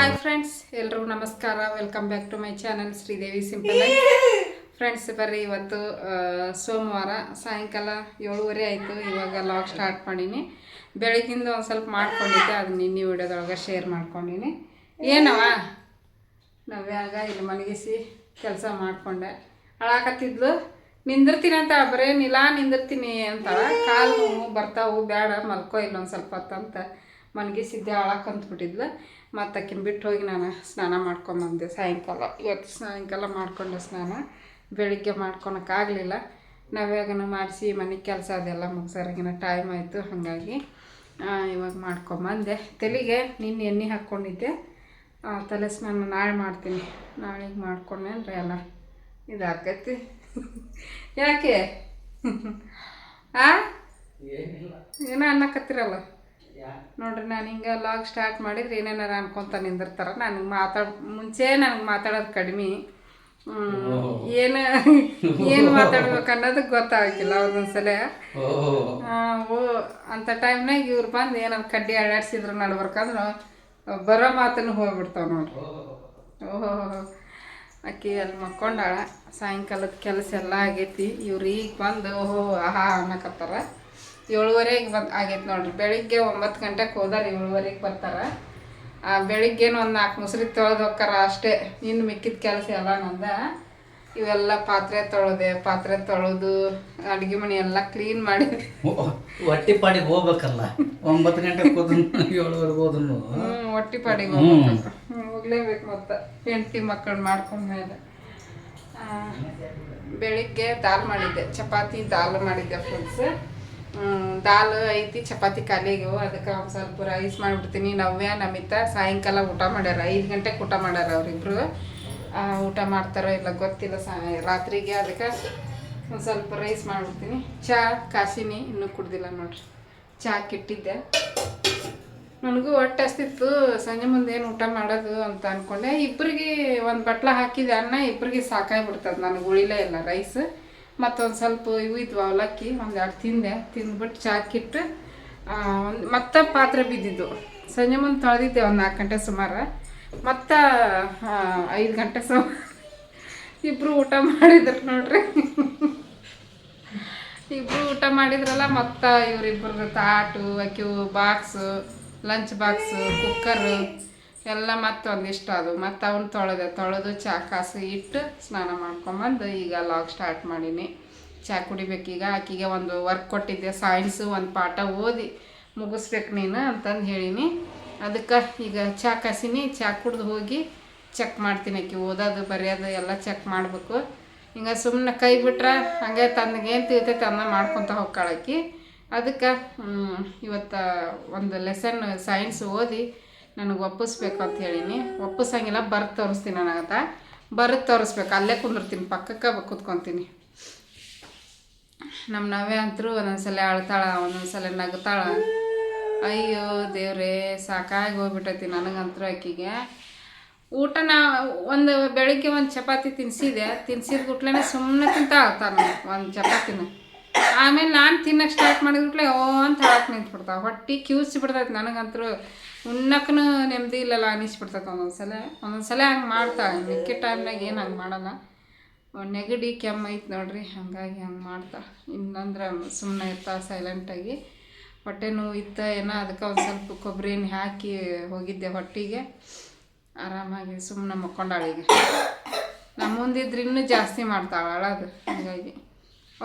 Hi friends ಎಲ್ಲರೂ ನಮಸ್ಕಾರ. Welcome back to my channel Sridevi simple friends ಬರ್ರಿ ಇವತ್ತು ಸೋಮವಾರ ಸಾಯಂಕಾಲ ಏಳುವರೆ ಆಯಿತು. ಇವಾಗ ಲಾಗ್ ಸ್ಟಾರ್ಟ್ ಮಾಡೀನಿ. ಬೆಳಗಿಂದ ಒಂದು ಸ್ವಲ್ಪ ಮಾಡ್ಕೊಂಡಿದ್ದೆ. ಅದು ನಿನ್ನೆ ವಿಡಿಯೋದೊಳಗೆ ಶೇರ್ ಮಾಡ್ಕೊಂಡೀನಿ. ಏನವ ನವ್ಯಾಗ ಇಲ್ಲಿ ಮಲಗಿಸಿ ಕೆಲಸ ಮಾಡಿಕೊಂಡೆ. ಅಳಾಕತ್ತಿದ್ಲು. ನಿಂದಿರ್ತೀನಿ ಅಂತ ಬರೇ ನಿಲಾ ನಿಂದಿರ್ತೀನಿ ಅಂತ ಕಾಲು ನೋವು ಬರ್ತಾವು ಬೇಡ ಮಲ್ಕೋ ಇಲ್ಲೊಂದು ಸ್ವಲ್ಪ ಹೊತ್ತಂತ ಮಲಗಿಸಿದ್ದೆ ಅಳಕಂತ್ಬಿಟ್ಟಿದ್ಲು ಮತ್ತು ಆಕಿನ ಬಿಟ್ಟು ಹೋಗಿ ನಾನು ಸ್ನಾನ ಮಾಡ್ಕೊಂಬಂದೆ ಸಾಯಂಕಾಲ. ಇವತ್ತು ಸಾಯಂಕಾಲ ಮಾಡಿಕೊಂಡೆ ಸ್ನಾನ. ಬೆಳಿಗ್ಗೆ ಮಾಡ್ಕೊಳಕ್ಕಾಗಲಿಲ್ಲ. ನಾವ್ಯಾಗನ ಮಾಡಿಸಿ ಮನೆ ಕೆಲಸ ಅದೆಲ್ಲ ಮುಗಿಸೋರಿಗಿನ ಟೈಮ್ ಆಯಿತು ಹಾಗಾಗಿ ಇವಾಗ ಮಾಡ್ಕೊಂಬಂದೆ. ತಲೆಗೆ ನಿನ್ನೆ ಎಣ್ಣೆ ಹಾಕ್ಕೊಂಡಿದ್ದೆ ಆ, ತಲೆ ಸ್ನಾನ ನಾಳೆ ಮಾಡ್ತೀನಿ. ನಾಳೆಗೆ ಮಾಡ್ಕೊಂಡೆ ಅಂದರೆ ಎಲ್ಲ ಇದಾಕೈತಿ ಯಾಕೆ? ಆ? ಏನೋ ಅನ್ನಕತ್ತಿರಲ್ಲ? ನೋಡ್ರಿ ನಾನು ಹಿಂಗೆ ಲಾಗ್ ಸ್ಟಾರ್ಟ್ ಮಾಡಿದ್ರೆ ಏನೇನಾರ ಅನ್ಕೊಂತ ನಿಂದಿರ್ತಾರ. ನನಗೆ ಮಾತಾಡ್ ಮುಂಚೆ ನನಗೆ ಮಾತಾಡೋದು ಕಡಿಮೆ. ಏನು ಏನು ಮಾತಾಡ್ಬೇಕು ಅನ್ನೋದು ಗೊತ್ತಾಗಿಲ್ಲ ಒಂದೊಂದ್ಸಲ. ಓ ಅಂಥ ಟೈಮ್ನಾಗ ಇವ್ರು ಬಂದು ಏನಾರು ಕಡ್ಡಿ ಅಡಾಡ್ಸಿದ್ರು ನಡ್ಬರ್ಕಂದ್ರೆ ಬರೋ ಮಾತನ್ನು ಹೋಗ್ಬಿಡ್ತಾವ ನೋಡ್ರಿ. ಓಹೋ. ಅಕ್ಕಿ ಅಲ್ಲಿ ಮಕ್ಕೊಂಡಾಳ ಸಾಯಂಕಾಲದ ಕೆಲಸ ಎಲ್ಲ ಆಗೈತಿ ಇವ್ರು ಈಗ ಬಂದು ಓಹೋ ಆಹಾ ಅನ್ನಕತ್ತಾರ. ಏಳುವರೆಗೆ ಬಂದು ಆಗೈತೆ ನೋಡ್ರಿ. ಬೆಳಿಗ್ಗೆ ಒಂಬತ್ತು ಗಂಟೆಗೆ ಹೋದಾರ ಏಳುವರೆಗೆ ಬರ್ತಾರ. ಆ ಬೆಳಿಗ್ಗೆನ ಒಂದು ನಾಲ್ಕು ಮುಸ್ರಿ ತೊಳೆದು ಹೋಕ್ಕಾರ ಅಷ್ಟೇ. ಇನ್ನು ಮಿಕ್ಕಿದ ಕೆಲಸ ಎಲ್ಲ ನಂದ. ಇವೆಲ್ಲ ಪಾತ್ರೆ ತೊಳೆದೆ ಪಾತ್ರೆ ತೊಳೆದು ಅಡುಗೆ ಮನೆ ಎಲ್ಲ ಕ್ಲೀನ್ ಮಾಡಿ. ಹೊಟ್ಟಿ ಪಾಡಿಗೆ ಹೋಗ್ಬೇಕಲ್ಲ. ಒಂಬತ್ತು ಗಂಟೆಗೆ ಹೋದನು ಏಳುವರೆಗೆ ಹೋದನು ಹ್ಮ್ ಹೊಟ್ಟಿ ಪಾಡಿಗೆ ಹೋಗ್ಲೇಬೇಕು ಮತ್ತೆ. ಹೆಂಡತಿ ಮಕ್ಕಳು ಮಾಡ್ಕೊಂಡ್ಮೇಲೆ ಬೆಳಿಗ್ಗೆ ದಾಲ್ ಮಾಡಿದ್ದೆ. ಚಪಾತಿ ದಾಲ್ ಮಾಡಿದ್ದೆ ಫ್ರೆಂಡ್ಸ್ ದಾಲ್ ಐತಿ, ಚಪಾತಿ ಕಾಲಿಗೆ ಅದಕ್ಕೆ ಒಂದು ಸ್ವಲ್ಪ ರೈಸ್ ಮಾಡಿಬಿಡ್ತೀನಿ. ನವ್ಯ, ನಮಿತ, ಸಾಯಂಕಾಲ ಊಟ ಮಾಡ್ಯಾರ. ಐದು ಗಂಟೆಗೆ ಊಟ ಮಾಡ್ಯಾರ ಅವರಿಬ್ರು. ಊಟ ಮಾಡ್ತಾರೋ ಇಲ್ಲ ಗೊತ್ತಿಲ್ಲ, ಸಾ, ರಾತ್ರಿಗೆ ಅದಕ್ಕೆ ಒಂದು ಸ್ವಲ್ಪ ರೈಸ್ ಮಾಡಿಬಿಡ್ತೀನಿ. ಚಹಾ ಕಾಸಿನಿ ಇನ್ನೂ ಕುಡ್ದಿಲ್ಲ ನೋಡ್ರಿ. ಚಹಾ ಕಿಟ್ಟಿದ್ದೆ. ನನಗೂ ಹೊಟ್ಟೆ ಹಸ್ತಿತ್ತು. ಸಂಜೆ ಮುಂದೆ ಏನು ಊಟ ಮಾಡೋದು ಅಂತ ಅಂದ್ಕೊಂಡೆ ಇಬ್ಬರಿಗೆ ಒಂದು ಬಟ್ಲ ಹಾಕಿದೆ ಅನ್ನ. ಇಬ್ಬರಿಗೆ ಸಾಕಾಗ್ಬಿಡ್ತದೆ ನನಗೆ, ಉಳಿಲೇ ಇಲ್ಲ ರೈಸ್ ಮತ್ತೊಂದು ಸ್ವಲ್ಪ ಇವು ಇದ್ವು ಅವಲಕ್ಕಿ ಒಂದೆರಡು ತಿಂದೆ. ತಿಂದ್ಬಿಟ್ಟು ಚಾಕಿಟ್ಟು ಒಂದು ಮತ್ತೆ ಪಾತ್ರೆ ಬಿದ್ದಿದ್ದು. ಸಂಜೆ ಮುಂದೆ ತೊಳೆದಿದ್ದೆ ಒಂದು ನಾಲ್ಕು ಗಂಟೆ ಸುಮಾರು. ಮತ್ತು ಐದು ಗಂಟೆ ಸುಮಾರು ಇಬ್ಬರು ಊಟ ಮಾಡಿದ್ರು ನೋಡ್ರಿ. ಇಬ್ಬರು ಊಟ ಮಾಡಿದ್ರಲ್ಲ, ಮತ್ತು ಇವರಿಬ್ಬರ ತಾಟು ಅಕ್ಕಿವು ಬಾಕ್ಸು ಲಂಚ್ ಬಾಕ್ಸು ಕುಕ್ಕರು ಎಲ್ಲ ಮತ್ತೆ ಒಂದಿಷ್ಟು ಅದು. ಮತ್ತು ಅವನ್ನ ತೊಳೆದೆ. ತೊಳೆದು ಚಾ ಕಾಸು ಇಟ್ಟು ಸ್ನಾನ ಮಾಡ್ಕೊಂಬಂದು ಈಗ ಲಾಗ್ ಸ್ಟಾರ್ಟ್ ಮಾಡೀನಿ. ಚಾ ಕುಡಿಬೇಕೀಗ ಆಕಿಗೆ ಒಂದು ವರ್ಕ್ ಕೊಟ್ಟಿದ್ದೆ. ಸೈನ್ಸು ಒಂದು ಪಾಠ ಓದಿ ಮುಗಿಸ್ಬೇಕು ನೀನು ಅಂತಂದು ಹೇಳೀನಿ. ಅದಕ್ಕೆ ಈಗ ಚಾ ಕಾಸಿನಿ. ಚಾ ಕುಡ್ದು ಹೋಗಿ ಚೆಕ್ ಮಾಡ್ತೀನಿ ಆಕಿ. ಓದೋದು, ಬರೆಯೋದು ಎಲ್ಲ ಚೆಕ್ ಮಾಡಬೇಕು. ಹಿಂಗೆ ಸುಮ್ಮನೆ ಕೈ ಬಿಟ್ರೆ ಹಂಗೆ ಏನು ತಿಳ್ತೈತೆ ಅನ್ನ ಮಾಡ್ಕೊತ ಹೋಗ್ಕಾಳಕಿ ಅದಕ್ಕೆ ಇವತ್ತು ಒಂದು ಲೆಸನ್ ಸೈನ್ಸ್ ಓದಿ ನನಗೆ ಒಪ್ಪಿಸ್ಬೇಕು ಅಂತ ಹೇಳೀನಿ ಒಪ್ಪಿಸಂಗಿಲ್ಲ ಬರ್ ತೋರಿಸ್ತೀನಿ ನನಗತ್ತ ಬರೆದು ತೋರಿಸ್ಬೇಕು, ಅಲ್ಲೇ ಕುಂದಿರ್ತೀನಿ, ಪಕ್ಕಕ್ಕೆ ಕುತ್ಕೊತೀನಿ. ನಮ್ಮ ನವೆ ಅಂತರೂ ಒಂದೊಂದ್ಸಲ ಅಳ್ತಾಳ, ಒಂದೊಂದ್ಸಲ ನಗ್ತಾಳ. ಅಯ್ಯೋ ದೇವ್ರೇ, ಸಾಕಾಗಿ ಹೋಗ್ಬಿಟ್ಟೈತಿ ನನಗಂತರೂ ಆಕಿಗೆ. ಊಟ ನಾ ಒಂದು ಬೆಳಿಗ್ಗೆ ಒಂದು ಚಪಾತಿ ತಿನ್ಸಿದೆ, ತಿನ್ಸಿದ ಗುಟ್ಲೆ ಸುಮ್ಮನೆ ತಿಂತ ಆಳ್ತಾನ ಒಂದು ಚಪಾತಿನ. ಆಮೇಲೆ ನಾನು ತಿನ್ನಕ್ಕೆ ಸ್ಟಾರ್ಟ್ ಮಾಡಿದ್ಬಿಟ್ಲೆ ಓ ಅಂತ ಹೇಳಕ್ಕೆ ನಿಂತ್ಬಿಡ್ತಾವೆ ಹೊಟ್ಟೆ ಕ್ಯೂಸಿ ಬಿಡ್ತೈತೆ ನನಗಂತೂ. ಉಣ್ಣಕ್ಕೂ ನೆಮ್ಮದಿ ಇಲ್ಲಲ್ಲ ಅನಿಸ್ಬಿಡ್ತೈತೆ ಒಂದೊಂದ್ಸಲ. ಒಂದೊಂದ್ಸಲ ಹಂಗೆ ಮಾಡ್ತಾಳೆ ಮಿಕ್ಕಿ ಟೈಮ್ನಾಗ ಏನು ಹಂಗೆ ಮಾಡಲ್ಲ. ನೆಗಡಿ ಕೆಮ್ಮು ಐತೆ ನೋಡ್ರಿ, ಹಾಗಾಗಿ ಹಂಗೆ ಮಾಡ್ತಾ. ಇನ್ನಂದ್ರೆ ಸುಮ್ಮನೆ ಇರ್ತಾ ಸೈಲೆಂಟಾಗಿ ಹೊಟ್ಟೆ ನೋವು ಇತ್ತ ಏನೋ ಅದಕ್ಕೆ ಒಂದು ಸ್ವಲ್ಪ ಕೊಬ್ಬರಿ ಹಾಕಿ ಹೋಗಿದ್ದೆ ಹೊಟ್ಟಿಗೆ. ಆರಾಮಾಗಿ ಸುಮ್ಮನೆ ಮಕ್ಕೊಂಡಾಳಿಗೆ ನಮ್ಮ ಮುಂದಿದ್ರೆ ಇನ್ನೂ ಜಾಸ್ತಿ ಮಾಡ್ತಾಳೆ ಅದು. ಹಾಗಾಗಿ.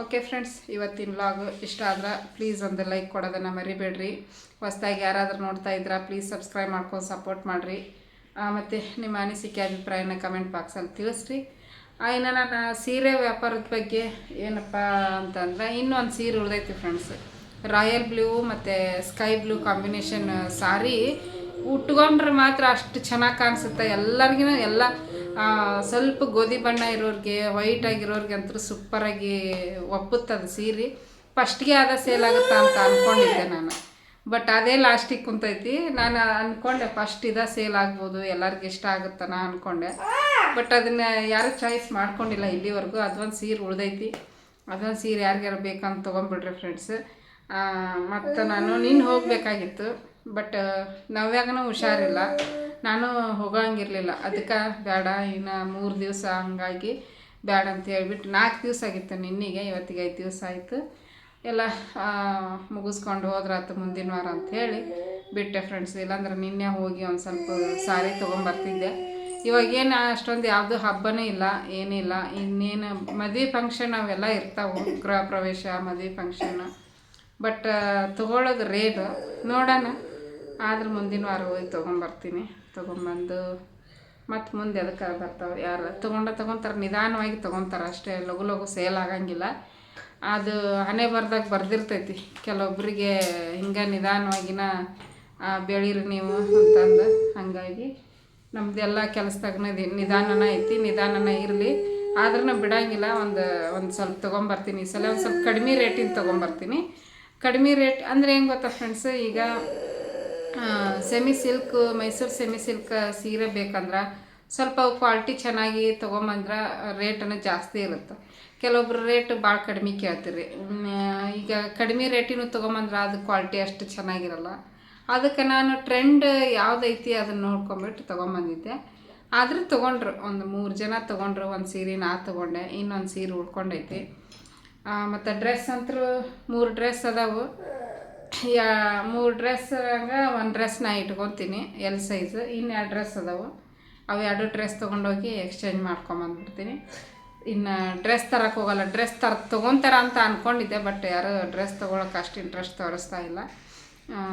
ಓಕೆ ಫ್ರೆಂಡ್ಸ್ ಇವತ್ತಿನ ವ್ಲಾಗ್ ಇಷ್ಟ ಆದ್ರೆ ಪ್ಲೀಸ್ ಒಂದು ಲೈಕ್ ಕೊಡೋದನ್ನು ಮರಿಬೇಡ್ರಿ. ಹೊಸ್ದಾಗಿ ಯಾರಾದರೂ ನೋಡ್ತಾ ಇದ್ರೆ ಪ್ಲೀಸ್ ಸಬ್ಸ್ಕ್ರೈಬ್ ಮಾಡ್ಕೊಂಡು ಸಪೋರ್ಟ್ ಮಾಡಿರಿ. ಮತ್ತು ನಿಮ್ಮ ಅನಿಸಿಕೆ, ಅಭಿಪ್ರಾಯನ ಕಮೆಂಟ್ ಬಾಕ್ಸಲ್ಲಿ ತಿಳಿಸ್ರಿ. ಇನ್ನು ನಾನು ಸೀರೆ ವ್ಯಾಪಾರದ ಬಗ್ಗೆ ಏನಪ್ಪ ಅಂತಂದ್ರೆ, ಇನ್ನೊಂದು ಸೀರೆ ಉಳಿದೈತಿ ಫ್ರೆಂಡ್ಸ್ ರಾಯಲ್ ಬ್ಲೂ ಮತ್ತು ಸ್ಕೈ ಬ್ಲೂ ಕಾಂಬಿನೇಷನ್ ಸಾರಿ ಉಟ್ಕೊಂಡ್ರೆ ಮಾತ್ರ ಅಷ್ಟು ಚೆನ್ನಾಗಿ ಕಾಣಿಸುತ್ತೆ. ಎಲ್ಲರಿಗೂ ಎಲ್ಲ ಸ್ವಲ್ಪ ಗೋಧಿ ಬಣ್ಣ ಇರೋರಿಗೆ ವೈಟ್ ಆಗಿರೋರಿಗೆ ಅಂತೂ ಸೂಪರಾಗಿ ಒಪ್ಪುತ್ತದೆ ಸೀರೆ. ಫಸ್ಟ್ಗೆ ಆದ ಸೇಲ್ ಆಗುತ್ತಾ ಅಂತ ಅಂದ್ಕೊಂಡಿದ್ದೆ ನಾನು. ಬಟ್ ಅದೇ ಲಾಸ್ಟಿಗೆ ಕುಂತೈತಿ. ನಾನು ಅಂದ್ಕೊಂಡೆ ಫಸ್ಟ್ ಇದ ಸೇಲ್ ಆಗ್ಬೋದು, ಎಲ್ಲರಿಗೂ ಇಷ್ಟ ಆಗುತ್ತ ನಾ ಅಂದ್ಕೊಂಡೆ ಬಟ್ ಅದನ್ನು ಯಾರು ಚಾಯ್ಸ್ ಮಾಡ್ಕೊಂಡಿಲ್ಲ ಇಲ್ಲಿವರೆಗೂ. ಅದೊಂದು ಸೀರೆ ಉಳ್ದೈತಿ. ಅದೊಂದು ಸೀರೆ ಯಾರಿಗಾರು ಬೇಕಂತ ತೊಗೊಂಬಿಡ್ರಿ ಫ್ರೆಂಡ್ಸ್ ಮತ್ತು ನಾನು ನಿನ್ನ ಹೋಗಬೇಕಾಗಿತ್ತು. ಬಟ್ ನವ್ಯಾಗನೂ ಹುಷಾರಿಲ್ಲ. ನಾನು ಹೋಗಂಗಿರಲಿಲ್ಲ. ಅದಕ್ಕೆ ಬೇಡ ಇನ್ನು ಮೂರು ದಿವಸ ಹಂಗಾಗಿ ಬೇಡ ಅಂತ ಹೇಳ್ಬಿಟ್ಟು ನಾಲ್ಕು ದಿವಸ ಆಗಿತ್ತು ನಿನ್ನಿಗೆ, ಇವತ್ತಿಗೆ ಐದು ದಿವಸ ಆಯಿತು. ಎಲ್ಲ ಮುಗಿಸ್ಕೊಂಡು ಹೋದ್ರಾತು ಮುಂದಿನ ವಾರ ಅಂತ ಹೇಳಿ ಬಿಟ್ಟೆ ಫ್ರೆಂಡ್ಸ್ ಇಲ್ಲಾಂದ್ರೆ ನಿನ್ನೆ ಹೋಗಿ ಒಂದು ಸ್ವಲ್ಪ ಸಾರಿ ತೊಗೊಂಬರ್ತಿದ್ದೆ. ಇವಾಗ ಏನು, ಅಷ್ಟೊಂದು ಯಾವುದು ಹಬ್ಬನೇ ಇಲ್ಲ, ಏನಿಲ್ಲ. ಇನ್ನೇನು, ಮದುವೆ ಫಂಕ್ಷನ್ ಅವೆಲ್ಲ ಇರ್ತಾವೆ, ಗೃಹ ಪ್ರವೇಶ, ಮದುವೆ ಫಂಕ್ಷನ್ ಬಟ್ ತೊಗೊಳೋದು ರೇಟ್ ನೋಡೋಣ. ಆದ್ರೆ ಮುಂದಿನ ವಾರ ಹೋಗಿ ತೊಗೊಂಬರ್ತೀನಿ. ತೊಗೊಂಬಂದು, ಮತ್ತು ಮುಂದೆ ಅದಕ್ಕೆ ಬರ್ತಾವೆ ಯಾರು? ತೊಗೊಂಡ ತೊಗೊತಾರೆ, ನಿಧಾನವಾಗಿ ತೊಗೊತಾರೆ ಅಷ್ಟೇ. ಲಘು ಲಘು ಸೇಲ್ ಆಗಂಗಿಲ್ಲ. ಅದು ಹಣೆ ಬರ್ದಾಗ ಬರ್ದಿರ್ತೈತಿ. ಕೆಲವೊಬ್ಬರಿಗೆ ಹಿಂಗೆ ನಿಧಾನವಾಗಿನ ಬೆಳೀರಿ ನೀವು ಅಂತಂದು. ಹಾಗಾಗಿ ನಮ್ದೆಲ್ಲ ಕೆಲಸದಾಗನ ನಿಧಾನನ ಐತಿ, ನಿಧಾನನ ಇರಲಿ. ಆದ್ರೂ ಬಿಡಂಗಿಲ್ಲ. ಒಂದು ಒಂದು ಸ್ವಲ್ಪ ತೊಗೊಂಬರ್ತೀನಿ. ಈ ಸಲ ಒಂದು ಸ್ವಲ್ಪ ಕಡಿಮೆ ರೇಟಿಂದ ತೊಗೊಂಬರ್ತೀನಿ. ಕಡಿಮೆ ರೇಟ್ ಅಂದರೆ ಹೆಂಗೆ ಗೊತ್ತಾ ಫ್ರೆಂಡ್ಸ್? ಈಗ semi silk, Mysore semi silk ಸೀರೆ ಬೇಕಂದ್ರೆ ಸ್ವಲ್ಪ ಕ್ವಾಲಿಟಿ ಚೆನ್ನಾಗಿ ತೊಗೊಂಬಂದ್ರೆ ರೇಟನ್ನು ಜಾಸ್ತಿ ಇರುತ್ತೆ. ಕೆಲವೊಬ್ರು ರೇಟ್ ಭಾಳ ಕಡಿಮೆ ಕೇಳ್ತೀರಿ. ಈಗ ಕಡಿಮೆ ರೇಟಿನೂ ತೊಗೊಂಬಂದ್ರೆ ಅದು ಕ್ವಾಲಿಟಿ ಅಷ್ಟು ಚೆನ್ನಾಗಿರಲ್ಲ. ಅದಕ್ಕೆ ನಾನು ಟ್ರೆಂಡ್ ಯಾವುದೈತಿ ಅದನ್ನು ನೋಡ್ಕೊಂಬಿಟ್ಟು ತೊಗೊಂಬಂದಿದ್ದೆ. ಆದ್ರೆ ತೊಗೊಂಡ್ರು, ಒಂದು ಮೂರು ಜನ ತೊಗೊಂಡ್ರು, ಒಂದು ಸೀರೆ ನಾ ತೊಗೊಂಡೆ, ಇನ್ನೊಂದು ಸೀರೆ ಉಳ್ಕೊಂಡೈತಿ. ಮತ್ತು ಡ್ರೆಸ್ ಅಂತೂ ಮೂರು ಡ್ರೆಸ್ ಅದಾವು. ಯಾ, ಮೂರು ಡ್ರೆಸ್ ಹಂಗ ಒಂದು ಡ್ರೆಸ್ ನಾ ಇಟ್ಕೊತೀನಿ ಎಲ್ ಸೈಜ್ ಇನ್ನು ಎರಡು ಡ್ರೆಸ್ ಅದಾವು. ಅವು ಎರಡು ಡ್ರೆಸ್ ತೊಗೊಂಡೋಗಿ ಎಕ್ಸ್ಚೇಂಜ್ ಮಾಡ್ಕೊಂಬಂದ್ಬಿಡ್ತೀನಿ. ಇನ್ನು ಡ್ರೆಸ್ ತರಕ್ಕೆ ಹೋಗಲ್ಲ. ಡ್ರೆಸ್ ತರ ತೊಗೊತಾರ ಅಂತ ಅಂದ್ಕೊಂಡಿದ್ದೆ ಬಟ್ ಯಾರು ಡ್ರೆಸ್ ತೊಗೊಳಕ್ಕೆ ಅಷ್ಟು ಇಂಟ್ರೆಸ್ಟ್ ತೋರಿಸ್ತಾ ಇಲ್ಲ.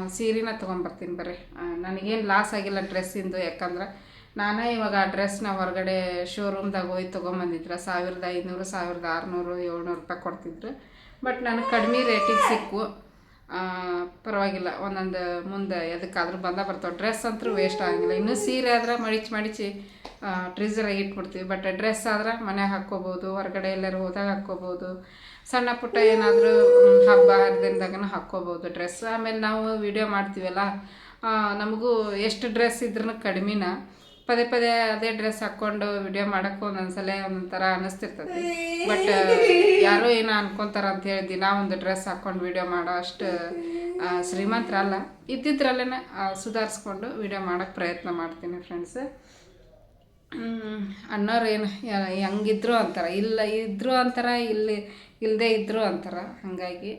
ಸೀರೆನ ತೊಗೊಂಬರ್ತೀನಿ ಬರ್ರಿ. ನನಗೇನು ಲಾಸ್ ಆಗಿಲ್ಲ ಡ್ರೆಸ್ಸಿಂದು ಯಾಕಂದ್ರೆ ನಾನೇ ಇವಾಗ ಆ ಡ್ರೆಸ್ನ ಹೊರಗಡೆ ಶೋರೂಮ್ದಾಗ ಹೋಗಿ ತೊಗೊಂಬಂದಿದ್ರೆ, ಸಾವಿರದ ಐನೂರು, ಸಾವಿರದ ಆರುನೂರು, ಏಳ್ನೂರು ರೂಪಾಯಿ ಕೊಡ್ತಿದ್ರು. ಬಟ್ ನನಗೆ ಕಡಿಮೆ ರೇಟಿಗೆ ಸಿಕ್ಕು. ಪರವಾಗಿಲ್ಲ. ಒಂದೊಂದು ಮುಂದೆ ಎದಕ್ಕಾದ್ರೂ ಬಂದ ಬರ್ತಾವೆ. ಡ್ರೆಸ್ ಅಂತೂ ವೇಸ್ಟ್ ಆಗಂಗಿಲ್ಲ. ಇನ್ನೂ ಸೀರೆ ಆದ್ರೆ ಮಡಿಚಿ ಮಡಿಚಿ ಟ್ರೀಸರಾಗಿ ಇಟ್ಬಿಡ್ತೀವಿ. ಬಟ್ ಡ್ರೆಸ್ ಆದ್ರೆ ಮನೆಗೆ ಹಾಕ್ಕೋಬೋದು, ಹೊರಗಡೆ ಎಲ್ಲರೂ ಹೋದಾಗ ಹಾಕ್ಕೋಬೋದು. ಸಣ್ಣ ಪುಟ್ಟ ಏನಾದರೂ ಹಬ್ಬ, ಹರಿದಿನದಾಗನ ಹಾಕ್ಕೋಬೋದು ಡ್ರೆಸ್ ಆಮೇಲೆ ನಾವು ವಿಡಿಯೋ ಮಾಡ್ತೀವಲ್ಲ ನಮಗೂ ಎಷ್ಟು ಡ್ರೆಸ್ ಇದ್ರೂ ಕಡಿಮೆನ. ಪದೇ ಪದೇ ಅದೇ ಡ್ರೆಸ್ ಹಾಕ್ಕೊಂಡು ವಿಡಿಯೋ ಮಾಡೋಕ್ಕೂ ಒಂದೊಂದ್ಸಲ ಒಂದೊಂಥರ ಅನಿಸ್ತಿರ್ತದೆ ಬಟ್ ಯಾರೋ ಏನೋ ಅನ್ಕೊಂತಾರ ಅಂತ ಹೇಳಿ ದಿನ ಒಂದು ಡ್ರೆಸ್ ಹಾಕ್ಕೊಂಡು ವಿಡಿಯೋ ಮಾಡೋ ಅಷ್ಟು ಶ್ರೀಮಂತರ ಶ್ರೀಮಂತರಲ್ಲ. ಇದ್ದಿದ್ರಲ್ಲೇ ಸುಧಾರಿಸ್ಕೊಂಡು ವಿಡಿಯೋ ಮಾಡೋಕ್ಕೆ ಪ್ರಯತ್ನ ಮಾಡ್ತೀನಿ ಫ್ರೆಂಡ್ಸ್ ಅಣ್ಣವ್ರು ಏನು ಹೆಂಗಿದ್ರು ಅಂತಾರೆ. ಇಲ್ಲ ಇದ್ರು ಅಂತಾರ ಇಲ್ಲಿ ಇಲ್ಲದೆ ಇದ್ರು ಅಂತಾರ. ಹಾಗಾಗಿ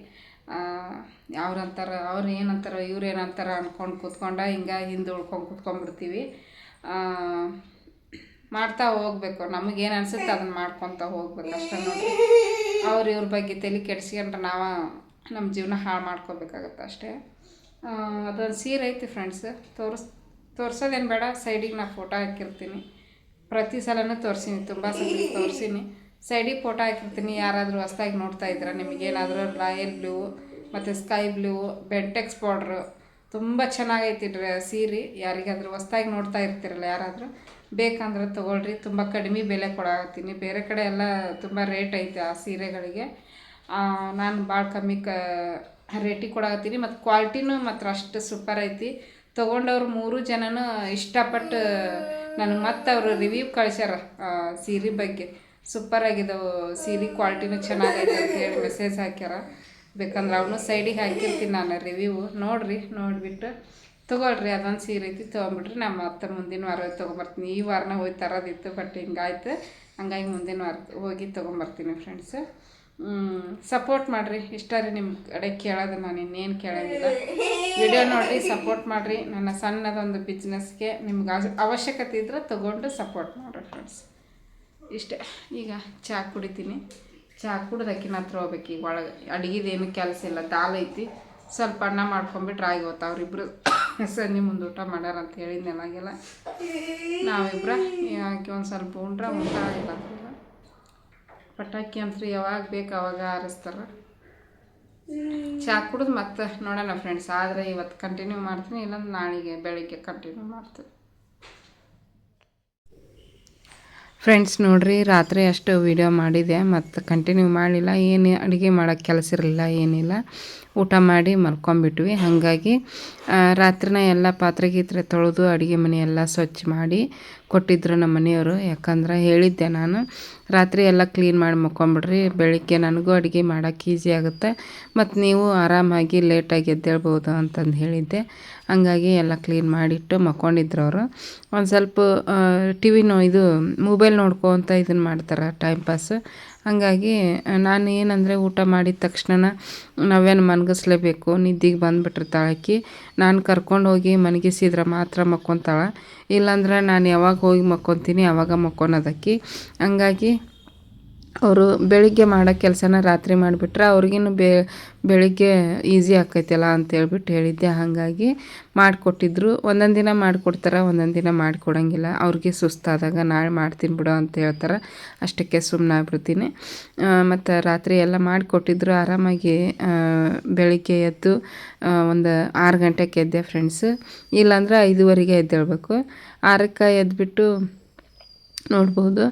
ಅವ್ರು ಅಂತಾರ ಅವ್ರು ಏನಂತಾರೋ ಇವ್ರು ಏನಂತಾರ ಅಂದ್ಕೊಂಡು ಕೂತ್ಕೊಂಡ ಹಿಂಗೆ ಹಿಂದೆ ಉಳ್ಕೊಂಡು ಕೂತ್ಕೊಂಡ್ಬಿಡ್ತೀವಿ. ಮಾಡ್ತಾ ಹೋಗ್ಬೇಕು. ನಮಗೇನು ಅನ್ಸುತ್ತೆ ಅದನ್ನ ಮಾಡ್ಕೊತ ಹೋಗ್ಬೇಕು ಅಷ್ಟೇ ನೋಡಿ ಅವ್ರ ಇವ್ರ ಬಗ್ಗೆ ತಲೆ ಕೆಡ್ಸ್ಕೊಂಡ್ರೆ ನಾವು ನಮ್ಮ ಜೀವನ ಹಾಳು ಮಾಡ್ಕೋಬೇಕಾಗತ್ತೆ ಅಷ್ಟೇ. ಅದೊಂದು ಸೀರೆ ಐತಿ ಫ್ರೆಂಡ್ಸ್ ತೋರಿಸ್, ತೋರ್ಸೋದೇನು ಬೇಡ. ಸೈಡಿಗೆ ನಾ ಫೋಟೋ ಹಾಕಿರ್ತೀನಿ. ಪ್ರತಿ ಸಲನೂ ತೋರಿಸೀನಿ, ತುಂಬ ಸಲ ತೋರಿಸೀನಿ. ಸೈಡಿಗೆ ಫೋಟೋ ಹಾಕಿರ್ತೀನಿ. ಯಾರಾದರೂ ಹೊಸ್ದಾಗಿ ನೋಡ್ತಾ ಇದ್ರೆ, ನಿಮಗೇನಾದರೂ ರಾಯಲ್ ಬ್ಲೂ ಮತ್ತು ಸ್ಕೈ ಬ್ಲೂ ಬೆಂಟೆಕ್ಸ್ ಬಾರ್ಡ್ರು ತುಂಬ ಚೆನ್ನಾಗೈತಿ ಡ್ರ ಸೀರೆ. ಯಾರಿಗಾದ್ರೂ ಹೊಸ್ದಾಗಿ ನೋಡ್ತಾ ಇರ್ತಿರಲ್ಲ ಯಾರಾದರೂ, ಬೇಕಂದ್ರೆ ತೊಗೊಳ್ರಿ. ತುಂಬ ಕಡಿಮೆ ಬೆಲೆ ಕೊಡಾಕತ್ತೀನಿ. ಬೇರೆ ಕಡೆ ಎಲ್ಲ ತುಂಬ ರೇಟ್ ಐತೆ ಆ ಸೀರೆಗಳಿಗೆ. ನಾನು ಭಾಳ ಕಮ್ಮಿ ಕ, ರೇಟಿಗೆ ಕೊಡಾಕತ್ತೀನಿ. ಮತ್ತು ಕ್ವಾಲಿಟಿನೂ ಮಾತ್ರ ಅಷ್ಟು ಸೂಪರ್ ಐತಿ. ತೊಗೊಂಡವ್ರು ಮೂರು ಜನನೂ ಇಷ್ಟಪಟ್ಟು ನನಗೆ ಮತ್ತೆ ಅವರು ರಿವ್ಯೂ ಕಳ್ಸ್ಯಾರ ಸೀರೆ ಬಗ್ಗೆ. ಸೂಪರ್ ಆಗಿದ್ದವು ಸೀರೆ ಕ್ವಾಲಿಟಿನೂ ಚೆನ್ನಾಗೈತೆ ಅಂತ ಹೇಳಿ ಮೆಸೇಜ್ ಹಾಕ್ಯಾರ. ಬೇಕಂದ್ರೆ ಅವನು ಸೈಡಿಗೆ ಹಾಕಿರ್ತೀನಿ ನಾನು ರಿವ್ಯೂ ನೋಡಿರಿ, ನೋಡಿಬಿಟ್ಟು ತೊಗೊಳ್ರಿ, ಅದೊಂದು ಸೀರೆ ಐತಿ ತೊಗೊಂಬಿಟ್ರಿ ನಮ್ಮ ಮತ್ತೆ ಮುಂದಿನ ವಾರ ತೊಗೊಂಬರ್ತೀನಿ. ಈ ವಾರನ ಹೋಗಿ ತರೋದಿತ್ತು ಬಟ್ ಹಿಂಗಾಯ್ತು. ಹಂಗಾಗಿ ಮುಂದಿನ ವಾರ ಹೋಗಿ ತೊಗೊಂಬರ್ತೀನಿ ಫ್ರೆಂಡ್ಸ್ ಸಪೋರ್ಟ್ ಮಾಡಿರಿ. ಇಷ್ಟ ರೀ ನಿಮ್ಮ ಕಡೆ ಕೇಳೋದು, ನಾನು ಇನ್ನೇನು ಕೇಳೋದಿಲ್ಲ ವಿಡಿಯೋ ನೋಡಿರಿ ಸಪೋರ್ಟ್ ಮಾಡಿರಿ. ನನ್ನ ಸಣ್ಣದೊಂದು ಬಿಸ್ನೆಸ್ಗೆ ನಿಮ್ಗೆ ಅವ- ಅವಶ್ಯಕತೆ ಇದ್ದರೆ ತೊಗೊಂಡು ಸಪೋರ್ಟ್ ಮಾಡಿರಿ ಫ್ರೆಂಡ್ಸ್ ಇಷ್ಟೇ. ಈಗ ಚಾ ಕುಡಿತೀನಿ. ಚಹಾ ಕುಡ್ದಕ್ಕಿನ ಹತ್ರ ಹೋಗ್ಬೇಕು. ಈಗ ಒಳಗೆ ಅಡುಗೆದೇನು ಕೆಲಸ ಇಲ್ಲ, ದಾಲ್ ಐತಿ. ಸ್ವಲ್ಪ ಅನ್ನ ಮಾಡ್ಕೊಂಬಿಟ್ರೆ ಆಗಿ ಅವ್ರಿಬ್ರು. ಸಂಜೆ ಮುಂದೆ ಊಟ ಮಾಡ್ಯಾರ ಅಂತ ಹೇಳಿದ ನೆಲಾಗೆಲ್ಲ ನಾವಿಬ್ರ ಆಕೆ ಒಂದು ಸ್ವಲ್ಪ ಉಂಡ್ರೆ ಊಟ ಆಗಿಲ್ಲ ಪಟಾಕಿ ಅಂತ ಯಾವಾಗ ಬೇಕು ಅವಾಗ ಆರಿಸ್ತಾರೆ. ಚಹಾ ಕುಡಿದು ಮತ್ತೆ ನೋಡೋಣ ಫ್ರೆಂಡ್ಸ್ ಆದರೆ ಇವತ್ತು ಕಂಟಿನ್ಯೂ ಮಾಡ್ತೀನಿ, ಇಲ್ಲಾಂದ್ರೆ ನಾಳೆಗೆ ಬೆಳಿಗ್ಗೆ ಕಂಟಿನ್ಯೂ ಮಾಡ್ತೀನಿ. ಫ್ರೆಂಡ್ಸ್ ನೋಡ್ರಿ, ರಾತ್ರಿ ಅಷ್ಟು ವಿಡಿಯೋ ಮಾಡಿದೆ, ಮತ್ತು ಕಂಟಿನ್ಯೂ ಮಾಡಲಿಲ್ಲ, ಏನು ಅಡುಗೆ ಮಾಡೋಕ್ಕೆ ಕೆಲಸ ಇರಲಿಲ್ಲ, ಏನಿಲ್ಲ. ಊಟ ಮಾಡಿ ಮಲ್ಕೊಂಬಿಟ್ವಿ. ಹಾಗಾಗಿ ರಾತ್ರಿನ ಎಲ್ಲ ಪಾತ್ರೆ ಗೀತ್ರೆ ತೊಳೆದು ಅಡುಗೆ ಮನೆ ಎಲ್ಲ ಸ್ವಚ್ಛ ಮಾಡಿ ಕೊಟ್ಟಿದ್ರು ನಮ್ಮ ಮನೆಯವರು. ಯಾಕಂದ್ರೆ ಹೇಳಿದ್ದೆ ನಾನು, ರಾತ್ರಿ ಎಲ್ಲ ಕ್ಲೀನ್ ಮಾಡಿ ಮಕ್ಕೊಂಬಿಡ್ರಿ ಬೆಳಿಗ್ಗೆ ನನಗೂ ಅಡುಗೆ ಮಾಡೋಕ್ಕೆ ಈಸಿ ಆಗುತ್ತೆ ಮತ್ತು ನೀವು ಆರಾಮಾಗಿ ಲೇಟಾಗಿ ಎದ್ದೇಳ್ಬೋದು ಅಂತಂದು ಹೇಳಿದ್ದೆ. ಹಂಗಾಗಿ ಎಲ್ಲ ಕ್ಲೀನ್ ಮಾಡಿಟ್ಟು ಮಕ್ಕೊಂಡಿದ್ರು ಅವರು. ಒಂದು ಸ್ವಲ್ಪ ಟಿ ವಿನೋ ಇದು, ಮೊಬೈಲ್ ನೋಡ್ಕೊತ ಇದನ್ನು ಮಾಡ್ತಾರೆ ಟೈಮ್ ಪಾಸ್ ಹಾಗಾಗಿ ನಾನು ಏನಂದರೆ ಊಟ ಮಾಡಿದ ತಕ್ಷಣ ನಾವೇನು ಮನ್ಗಿಸ್ಲೇಬೇಕು, ನಿದ್ದೆಗೆ ಬಂದುಬಿಟ್ಟಿರ್ತಾಳೆ ಆಕಿ. ನಾನು ಕರ್ಕೊಂಡು ಹೋಗಿ ಮನಗಿಸಿದ್ರೆ ಮಾತ್ರ ಮಕ್ಕೊತಾಳೆ. ಇಲ್ಲಾಂದ್ರೆ ನಾನು ಯಾವಾಗ ಹೋಗಿ ಮಕ್ಕೊತೀನಿ ಆವಾಗ ಮಕ್ಕೊಳೋದಕ್ಕಿ ಹಂಗಾಗಿ ಅವರು ಬೆಳಿಗ್ಗೆ ಮಾಡೋ ಕೆಲಸನ ರಾತ್ರಿ ಮಾಡಿಬಿಟ್ರೆ ಅವ್ರಿಗಿನ್ನು ಬೇ, ಬೆಳಿಗ್ಗೆ ಈಸಿ ಆಕೈತಲ್ಲ ಅಂತೇಳ್ಬಿಟ್ಟು ಹೇಳಿದ್ದೆ. ಹಾಗಾಗಿ ಮಾಡಿಕೊಟ್ಟಿದ್ರು. ಒಂದೊಂದು ದಿನ ಮಾಡಿಕೊಡ್ತಾರೆ, ಒಂದೊಂದು ದಿನ ಮಾಡಿಕೊಡಂಗಿಲ್ಲ. ಅವ್ರಿಗೆ ಸುಸ್ತಾದಾಗ ನಾಳೆ ಮಾಡ್ತೀನಿ ಬಿಡು ಅಂತ ಹೇಳ್ತಾರೆ. ಅಷ್ಟಕ್ಕೆ ಸುಮ್ಮನೆ ಆಗ್ಬಿಡ್ತೀನಿ. ಮತ್ತು ರಾತ್ರಿ ಎಲ್ಲ ಮಾಡಿಕೊಟ್ಟಿದ್ರು. ಆರಾಮಾಗಿ ಬೆಳಿಗ್ಗೆ ಎದ್ದು ಒಂದು ಆರು ಗಂಟೆಗೆ ಎದ್ದೆ ಫ್ರೆಂಡ್ಸ್ ಇಲ್ಲಾಂದ್ರೆ ಐದುವರೆಗೆ ಎದ್ದೇಳ್ಬೇಕು. ಆರಕ್ಕೆ ಎದ್ಬಿಟ್ಟು ನೋಡ್ಬೋದು.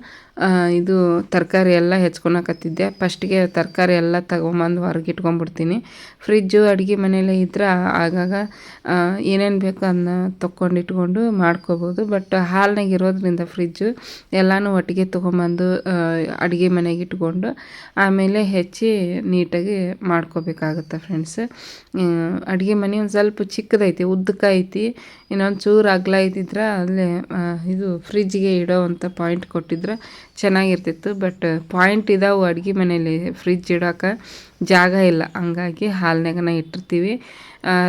ಇದು ತರಕಾರಿ ಎಲ್ಲ ಹೆಚ್ಕೊಳಕತ್ತಿದ್ದೆ. ಫಸ್ಟಿಗೆ ತರಕಾರಿ ಎಲ್ಲ ತಗೊಂಬಂದು ಹೊರಗೆ ಇಟ್ಕೊಂಡ್ಬಿಡ್ತೀನಿ. ಫ್ರಿಜ್ಜು ಅಡುಗೆ ಮನೆಯಲ್ಲೇ ಇದ್ರೆ ಆಗಾಗ ಏನೇನು ಬೇಕೋ ಅದನ್ನ ತೊಗೊಂಡು ಇಟ್ಕೊಂಡು ಮಾಡ್ಕೋಬೋದು. ಬಟ್ ಹಾಲ್ನಾಗ ಇರೋದ್ರಿಂದ ಫ್ರಿಜ್ಜು ಎಲ್ಲನೂ ಒಟ್ಟಿಗೆ ತೊಗೊಂಬಂದು ಅಡುಗೆ ಮನೆಗೆ ಇಟ್ಕೊಂಡು ಆಮೇಲೆ ಹೆಚ್ಚಿ ನೀಟಾಗಿ ಮಾಡ್ಕೋಬೇಕಾಗುತ್ತೆ ಫ್ರೆಂಡ್ಸ್ ಅಡುಗೆ ಮನೆ ಒಂದು ಸ್ವಲ್ಪ ಚಿಕ್ಕದೈತಿ ಉದ್ದಕ್ಕೆ ಐತಿ ಇನ್ನೊಂದು ಚೂರು ಅಗಲ ಇದ್ದಿದ್ರೆ ಅಲ್ಲೇ ಇದು ಫ್ರಿಜ್ಗೆ ಇಡೋ ಅಂತ ಪಾಯಿಂಟ್ ಕೊಟ್ಟಿದ್ರೆ. ಚೆನ್ನಾಗಿರ್ತಿತ್ತು ಬಟ್ ಪಾಯಿಂಟ್ ಇದಾವೆ ಅಡುಗೆ ಮನೇಲಿ ಫ್ರಿಜ್ ಇಡೋಕೆ ಜಾಗ ಇಲ್ಲ. ಹಂಗಾಗಿ ಹಾಲ್ನಾಗನ ಇಟ್ಟಿರ್ತೀವಿ.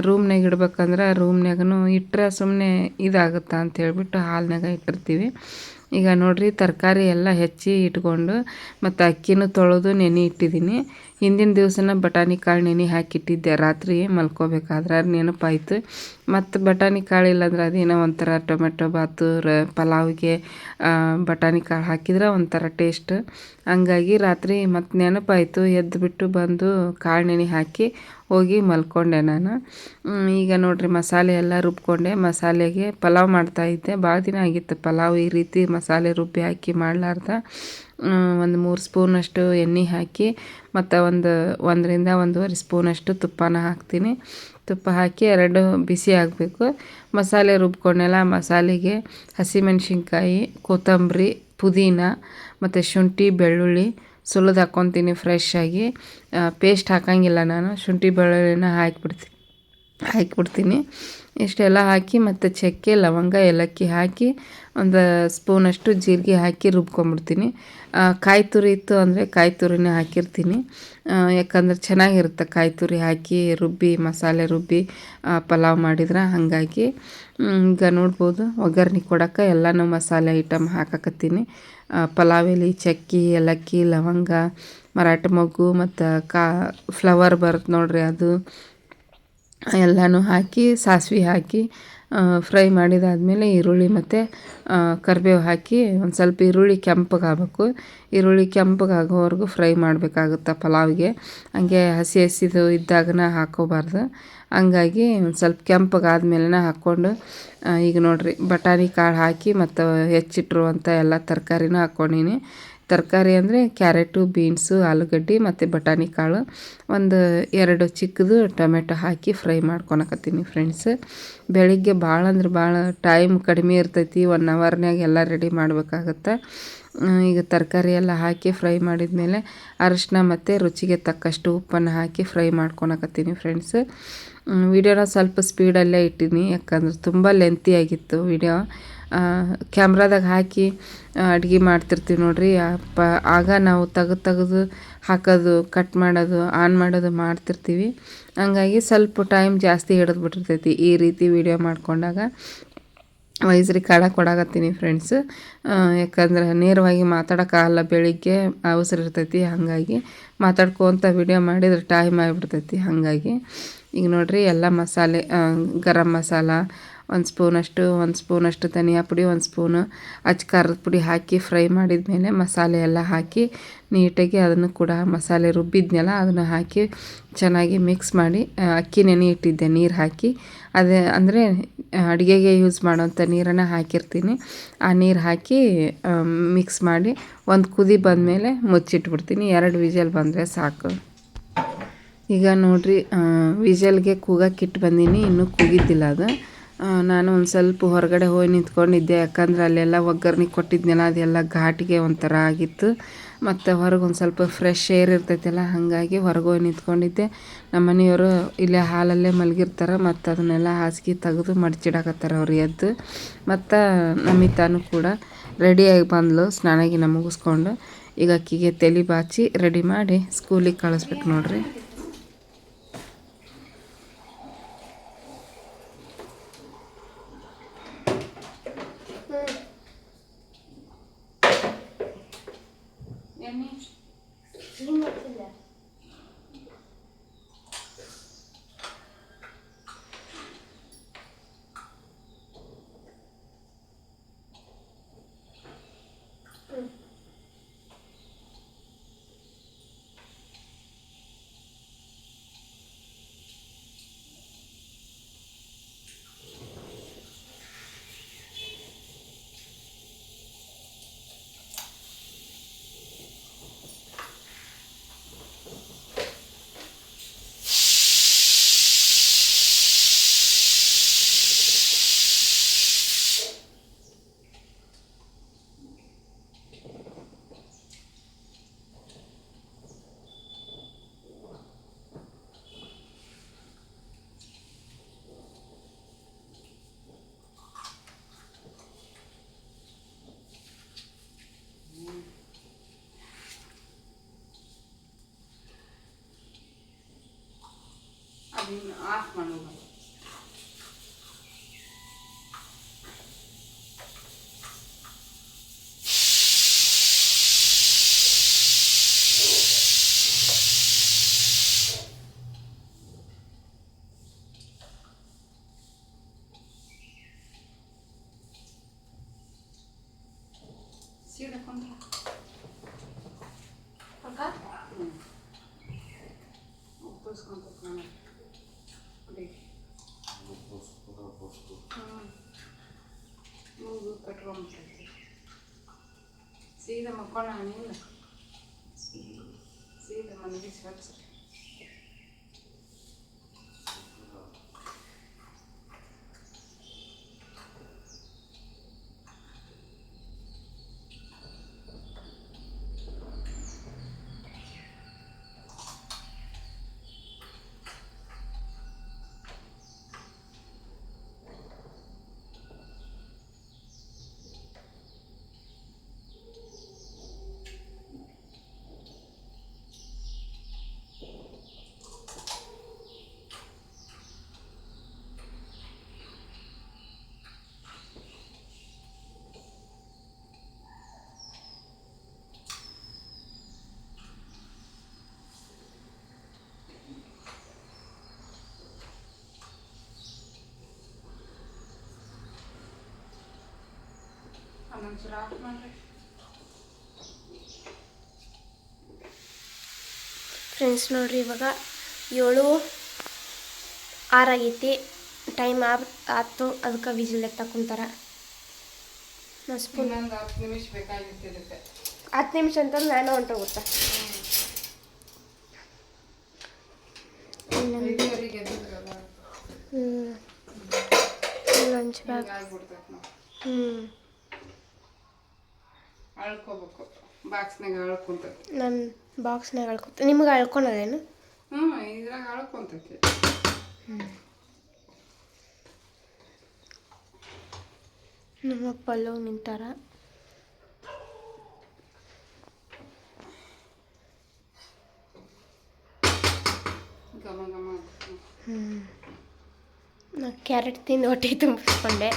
ರೂಮ್ನಾಗ ಇಡ್ಬೇಕಂದ್ರೆ ರೂಮ್ನಾಗೂ ಇಟ್ಟರೆ ಸುಮ್ಮನೆ ಇದಾಗುತ್ತಾ ಅಂತ ಹೇಳ್ಬಿಟ್ಟು ಹಾಲ್ನಾಗ ಇಟ್ಟಿರ್ತೀವಿ. ಈಗ ನೋಡಿರಿ, ತರಕಾರಿ ಎಲ್ಲ ಹೆಚ್ಚಿ ಇಟ್ಕೊಂಡು, ಮತ್ತು ಅಕ್ಕಿನೂ ತೊಳೆದು ನೆನೆ ಇಟ್ಟಿದ್ದೀನಿ. ಹಿಂದಿನ ದಿವಸನ ಬಟಾಣಿ ಕಾಳು ನೆನೆ ಹಾಕಿಟ್ಟಿದ್ದೆ. ರಾತ್ರಿ ಮಲ್ಕೋಬೇಕಾದ್ರೆ ನೆನಪಾಯಿತು ಮತ್ತು ಬಟಾಣಿ ಕಾಳು ಇಲ್ಲಾಂದ್ರೆ ಅದೇನೋ ಒಂಥರ ಟೊಮೆಟೊ ಬಾತು, ರ, ಪಲಾವ್ಗೆ ಬಟಾಣಿ ಕಾಳು ಹಾಕಿದ್ರೆ ಒಂಥರ ಟೇಸ್ಟ್. ಹಂಗಾಗಿ ರಾತ್ರಿ ಮತ್ತು ನೆನಪಾಯಿತು ಎದ್ದುಬಿಟ್ಟು ಬಂದು ಕಾಳು ನೆನೆ ಹಾಕಿ ಹೋಗಿ ಮಲ್ಕೊಂಡೆ ನಾನು. ಈಗ ನೋಡಿರಿ ಮಸಾಲೆ ಎಲ್ಲ ರುಬ್ಕೊಂಡೆ. ಮಸಾಲೆಗೆ ಪಲಾವ್ ಮಾಡ್ತಾಯಿದ್ದೆ ಭಾಳ ದಿನ ಆಗಿತ್ತು ಪಲಾವ್ ಈ ರೀತಿ ಮಸಾಲೆ ರುಬ್ಬಿ ಹಾಕಿ ಮಾಡಲಾರ್ದ. ಒಂದು ಮೂರು ಸ್ಪೂನಷ್ಟು ಎಣ್ಣೆ ಹಾಕಿ, ಮತ್ತು ಒಂದು ಒಂದರಿಂದ ಒಂದೂವರೆ ಸ್ಪೂನಷ್ಟು ತುಪ್ಪನ ಹಾಕ್ತೀನಿ. ತುಪ್ಪ ಹಾಕಿ ಎರಡು ಬಿಸಿ ಆಗಬೇಕು. ಮಸಾಲೆ ರುಬ್ಕೊಂಡೆಲ್ಲ ಮಸಾಲೆಗೆ ಹಸಿಮೆಣ್ಸಿನ್ಕಾಯಿ, ಕೊತ್ತಂಬರಿ, ಪುದೀನ, ಮತ್ತು ಶುಂಠಿ, ಬೆಳ್ಳುಳ್ಳಿ ಸುಲಿದು ಹಾಕ್ಕೊತೀನಿ ಫ್ರೆಶ್ ಆಗಿ. ಪೇಸ್ಟ್ ಹಾಕೋಂಗಿಲ್ಲ ನಾನು, ಶುಂಠಿ, ಬೆಳ್ಳುಳ್ಳಿನ ಹಾಕಿಬಿಡ್ತೀನಿ ಹಾಕಿಬಿಡ್ತೀನಿ. ಇಷ್ಟೆಲ್ಲ ಹಾಕಿ ಮತ್ತು ಚಕ್ಕೆ, ಲವಂಗ, ಏಲಕ್ಕಿ ಹಾಕಿ ಒಂದು ಸ್ಪೂನಷ್ಟು ಜೀರಿಗೆ ಹಾಕಿ ರುಬ್ಕೊಂಬಿಡ್ತೀನಿ. ಆ, ಕಾಯಿ ತುರಿ ಇತ್ತು ಅಂದರೆ ಕಾಯಿ ತುರಿನೇ ಹಾಕಿರ್ತೀನಿ. ಯಾಕಂದ್ರೆ ಚೆನ್ನಾಗಿರುತ್ತೆ ಕಾಯಿ ತುರಿ ಹಾಕಿ ರುಬ್ಬಿ ಮಸಾಲೆ ರುಬ್ಬಿ ಪಲಾವ್ ಮಾಡಿದ್ರೆ ಹಾಗಾಗಿ. ಈಗ ನೋಡ್ಬೋದು ಒಗ್ಗರಣೆ ಕೊಡೋಕೆ ಎಲ್ಲನೂ ಮಸಾಲೆ ಐಟಮ್ ಹಾಕಕತ್ತೀನಿ. ಪಲಾವ್ ಎಲಿ ಚಕ್ಕಿ ಏಲಕ್ಕಿ ಲವಂಗ ಮರಾಠ ಮೊಗ್ಗು ಮತ್ತು ಕಾ ಫ್ಲವರ್ ಬರುತ್ತೆ ನೋಡ್ರಿ ಅದು. ಎಲ್ಲನೂ ಹಾಕಿ ಸಾಸಿವೆ ಹಾಕಿ ಫ್ರೈ ಮಾಡಿದಾದಮೇಲೆ ಈರುಳ್ಳಿ ಮತ್ತು ಕರಿಬೇವು ಹಾಕಿ ಒಂದು ಸ್ವಲ್ಪ ಈರುಳ್ಳಿ ಕೆಂಪಗಾಗಬೇಕು. ಈರುಳ್ಳಿ ಕೆಂಪಗಾಗೋವರೆಗೂ ಫ್ರೈ ಮಾಡಬೇಕಾಗುತ್ತೆ ಪಲಾವ್ಗೆ. ಹಂಗೆ ಹಸಿ ಹಸಿದು ಇದ್ದಾಗನ ಹಾಕೋಬಾರ್ದು. ಹಂಗಾಗಿ ಒಂದು ಸ್ವಲ್ಪ ಕೆಂಪಗಾದ್ಮೇಲೆ ಹಾಕ್ಕೊಂಡು ಈಗ ನೋಡಿರಿ, ಬಟಾಣಿ ಕಾಳು ಹಾಕಿ ಮತ್ತು ಹೆಚ್ಚಿಟ್ಟಿರುವಂಥ ಎಲ್ಲ ತರಕಾರಿನೂ ಹಾಕ್ಕೊಂಡೀನಿ ತರಕಾರಿ ಅಂದರೆ ಕ್ಯಾರೆಟು, ಬೀನ್ಸು, ಆಲೂಗಡ್ಡೆ ಮತ್ತು ಬಟಾಣಿ ಕಾಳು. ಒಂದು ಎರಡು ಚಿಕ್ಕದು ಟೊಮೆಟೊ ಹಾಕಿ ಫ್ರೈ ಮಾಡ್ಕೊಳಕತ್ತೀನಿ ಫ್ರೆಂಡ್ಸ್. ಬೆಳಿಗ್ಗೆ ಭಾಳ ಅಂದ್ರೆ ಭಾಳ ಟೈಮ್ ಕಡಿಮೆ ಇರ್ತೈತಿ, ಒನ್ ಅವರ್ನಾಗ ಎಲ್ಲ ರೆಡಿ ಮಾಡಬೇಕಾಗತ್ತೆ. ಈಗ ತರಕಾರಿ ಎಲ್ಲ ಹಾಕಿ ಫ್ರೈ ಮಾಡಿದ ಮೇಲೆ ಅರಶಿನ ಮತ್ತು ರುಚಿಗೆ ತಕ್ಕಷ್ಟು ಉಪ್ಪನ್ನು ಹಾಕಿ ಫ್ರೈ ಮಾಡ್ಕೊಳಕತ್ತೀನಿ ಫ್ರೆಂಡ್ಸ್. ವಿಡಿಯೋನ ಸ್ವಲ್ಪ ಸ್ಪೀಡಲ್ಲೇ ಇಟ್ಟಿನಿ, ಯಾಕಂದ್ರೆ ತುಂಬ ಲೆಂತಿ ಆಗಿತ್ತು ವಿಡಿಯೋ. ಕ್ಯಾಮ್ರಾದಾಗ ಹಾಕಿ ಅಡುಗೆ ಮಾಡ್ತಿರ್ತೀವಿ ನೋಡ್ರಿ. ಪ ಆಗ ನಾವು ತೆಗೆದು ತೆಗೆದು ಹಾಕೋದು, ಕಟ್ ಮಾಡೋದು, ಆನ್ ಮಾಡೋದು ಮಾಡ್ತಿರ್ತೀವಿ. ಹಂಗಾಗಿ ಸ್ವಲ್ಪ ಟೈಮ್ ಜಾಸ್ತಿ ಹಿಡಿದು ಬಿಟ್ಟಿರ್ತೈತಿ ಈ ರೀತಿ ವಿಡಿಯೋ ಮಾಡ್ಕೊಂಡಾಗ. ವಾಯ್ಸ್ ಕಾಡ ಕೊಡಾಕತ್ತೀನಿ ಫ್ರೆಂಡ್ಸ್ ಯಾಕಂದ್ರೆ ನೇರವಾಗಿ ಮಾತಾಡೋಕ್ಕಾಗಲ್ಲ ಬೆಳಿಗ್ಗೆ ಅವಸರ ಇರ್ತೈತಿ, ಹಾಗಾಗಿ ಮಾತಾಡ್ಕೊತ ವಿಡಿಯೋ ಮಾಡಿದ್ರೆ ಟೈಮ್ ಆಗಿಬಿಡ್ತೈತಿ, ಹಾಗಾಗಿ. ಈಗ ನೋಡಿರಿ, ಎಲ್ಲ ಮಸಾಲೆ ಗರಂ ಮಸಾಲ ಒಂದು ಸ್ಪೂನಷ್ಟು ಒಂದು ಸ್ಪೂನಷ್ಟು ಧನಿಯಾ ಪುಡಿ, ಒಂದು ಸ್ಪೂನು ಅಚ್ಚ ಖಾರದ ಪುಡಿ ಹಾಕಿ ಫ್ರೈ ಮಾಡಿದ ಮೇಲೆ ಮಸಾಲೆ ಎಲ್ಲ ಹಾಕಿ ನೀಟಾಗಿ ಅದನ್ನು ಕೂಡ ಮಸಾಲೆ ರುಬ್ಬಿದ್ನಲ್ಲ, ಅದನ್ನು ಹಾಕಿ ಚೆನ್ನಾಗಿ ಮಿಕ್ಸ್ ಮಾಡಿ ಅಕ್ಕಿ ನೆನೆ ಇಟ್ಟಿದ್ದೆ ನೀರು ಹಾಕಿ. ಅದೇ ಅಂದರೆ ಅಡುಗೆಗೆ ಯೂಸ್ ಮಾಡೋಂಥ ನೀರನ್ನು ಹಾಕಿರ್ತೀನಿ. ಆ ನೀರು ಹಾಕಿ ಮಿಕ್ಸ್ ಮಾಡಿ ಒಂದು ಕುದಿ ಬಂದಮೇಲೆ ಮುಚ್ಚಿಟ್ಬಿಡ್ತೀನಿ. ಎರಡು ವಿಜಲ್ ಬಂದರೆ ಸಾಕು. ಈಗ ನೋಡಿರಿ ವಿಜಲ್ಗೆ ಕೂಗಕ್ಕೆ ಇಟ್ಟು ಬಂದೀನಿ, ಇನ್ನೂ ಕೂಗಿದ್ದಿಲ್ಲ ಅದು. ನಾನು ಒಂದು ಸ್ವಲ್ಪ ಹೊರಗಡೆ ಹೋಗಿ ನಿಂತ್ಕೊಂಡಿದ್ದೆ. ಯಾಕಂದ್ರೆ ಅಲ್ಲೆಲ್ಲ ಒಗ್ಗರಣೆ ಕೊಟ್ಟಿದ್ನಲ್ಲ, ಅದೆಲ್ಲ ಘಾಟಿಗೆ ಒಂಥರ ಆಗಿತ್ತು. ಮತ್ತು ಹೊರಗೆ ಒಂದು ಸ್ವಲ್ಪ ಫ್ರೆಶ್ ಏರ್ ಇರ್ತೈತಲ್ಲ, ಹಾಗಾಗಿ ಹೊರಗೆ ಹೋಗಿ ನಿಂತ್ಕೊಂಡಿದ್ದೆ. ನಮ್ಮ ಮನೆಯವರು ಇಲ್ಲೇ ಹಾಲಲ್ಲೇ ಮಲಗಿರ್ತಾರೆ, ಮತ್ತು ಅದನ್ನೆಲ್ಲ ಹಾಸಿಗೆ ತೆಗೆದು ಮಡಚಿಡಾಕತ್ತಾರೆ ಅವ್ರು ಎದ್ದು. ಮತ್ತು ನಮಿತಾನು ಕೂಡ ರೆಡಿಯಾಗಿ ಬಂದ್ಲು ಸ್ನಾನಗಿನ ಮುಗಿಸ್ಕೊಂಡು. ಈಗ ಅಕ್ಕಿಗೆ ತಲೆ ಬಾಚಿ ರೆಡಿ ಮಾಡಿ ಸ್ಕೂಲಿಗೆ ಕಳಿಸ್ಬೇಕು ನೋಡ್ರಿ. ಸೀದಾ ಮಕ್ಕೊಳ್ಳ ನೀನು ಸೀದಾ ಮನೆಗೆ ಸ್ವಚ್ಛ ಅದೊಂಚೂರು ಆಫ್ ಮಾಡ್ರಿ ಫ್ರೆಂಡ್ಸ್ ನೋಡ್ರಿ ಇವಾಗ ಏಳು ಆರಾಗೈತಿ ಟೈಮ್ ಆಗ್ ಆಯ್ತು. ಅದಕ್ಕೆ ವಿಜಿಲ್ ಎತ್ತ ಕುಂತಾರ ಸ್ಪೂನ್ ಹತ್ತು ನಿಮಿಷ ಬೇಕಾಗಿತ್ತು ಇದಕ್ಕೆ. ಹತ್ತು ನಿಮಿಷ ಅಂತಂದ್ರೆ ನಾನು ಹೊಂಟೋಗುತ್ತೆ ಹ್ಞೂ ಲಂಚ್ ಬ್ಯಾಗ್ ಹ್ಞೂ ಅಳ್ಕೋಬೇಕು. ಬಾಕ್ಸ್ನಾಗ ಅಳ್ಕೊಂತೈತಿ ನನ್ನ ಬಾಕ್ಸ್ನಾಗ ಅಳ್ಕೊತ ನಿಮ್ಗೆ ಅಳ್ಕೊಳೋದೇನು? ಹ್ಞೂ ಇದ್ರಾಗ ಅಳ್ಕೊಂತೈತಿ ನಮ್ಮ ಪಲ್ಲವ್ ನಿಂತಾರ. ಹ್ಞೂ ನಾ ಕ್ಯಾರೆಟ್ ತಿಂದು ಹೊಟ್ಟೆ ತುಂಬಿಸ್ಕೊಂಡೆ.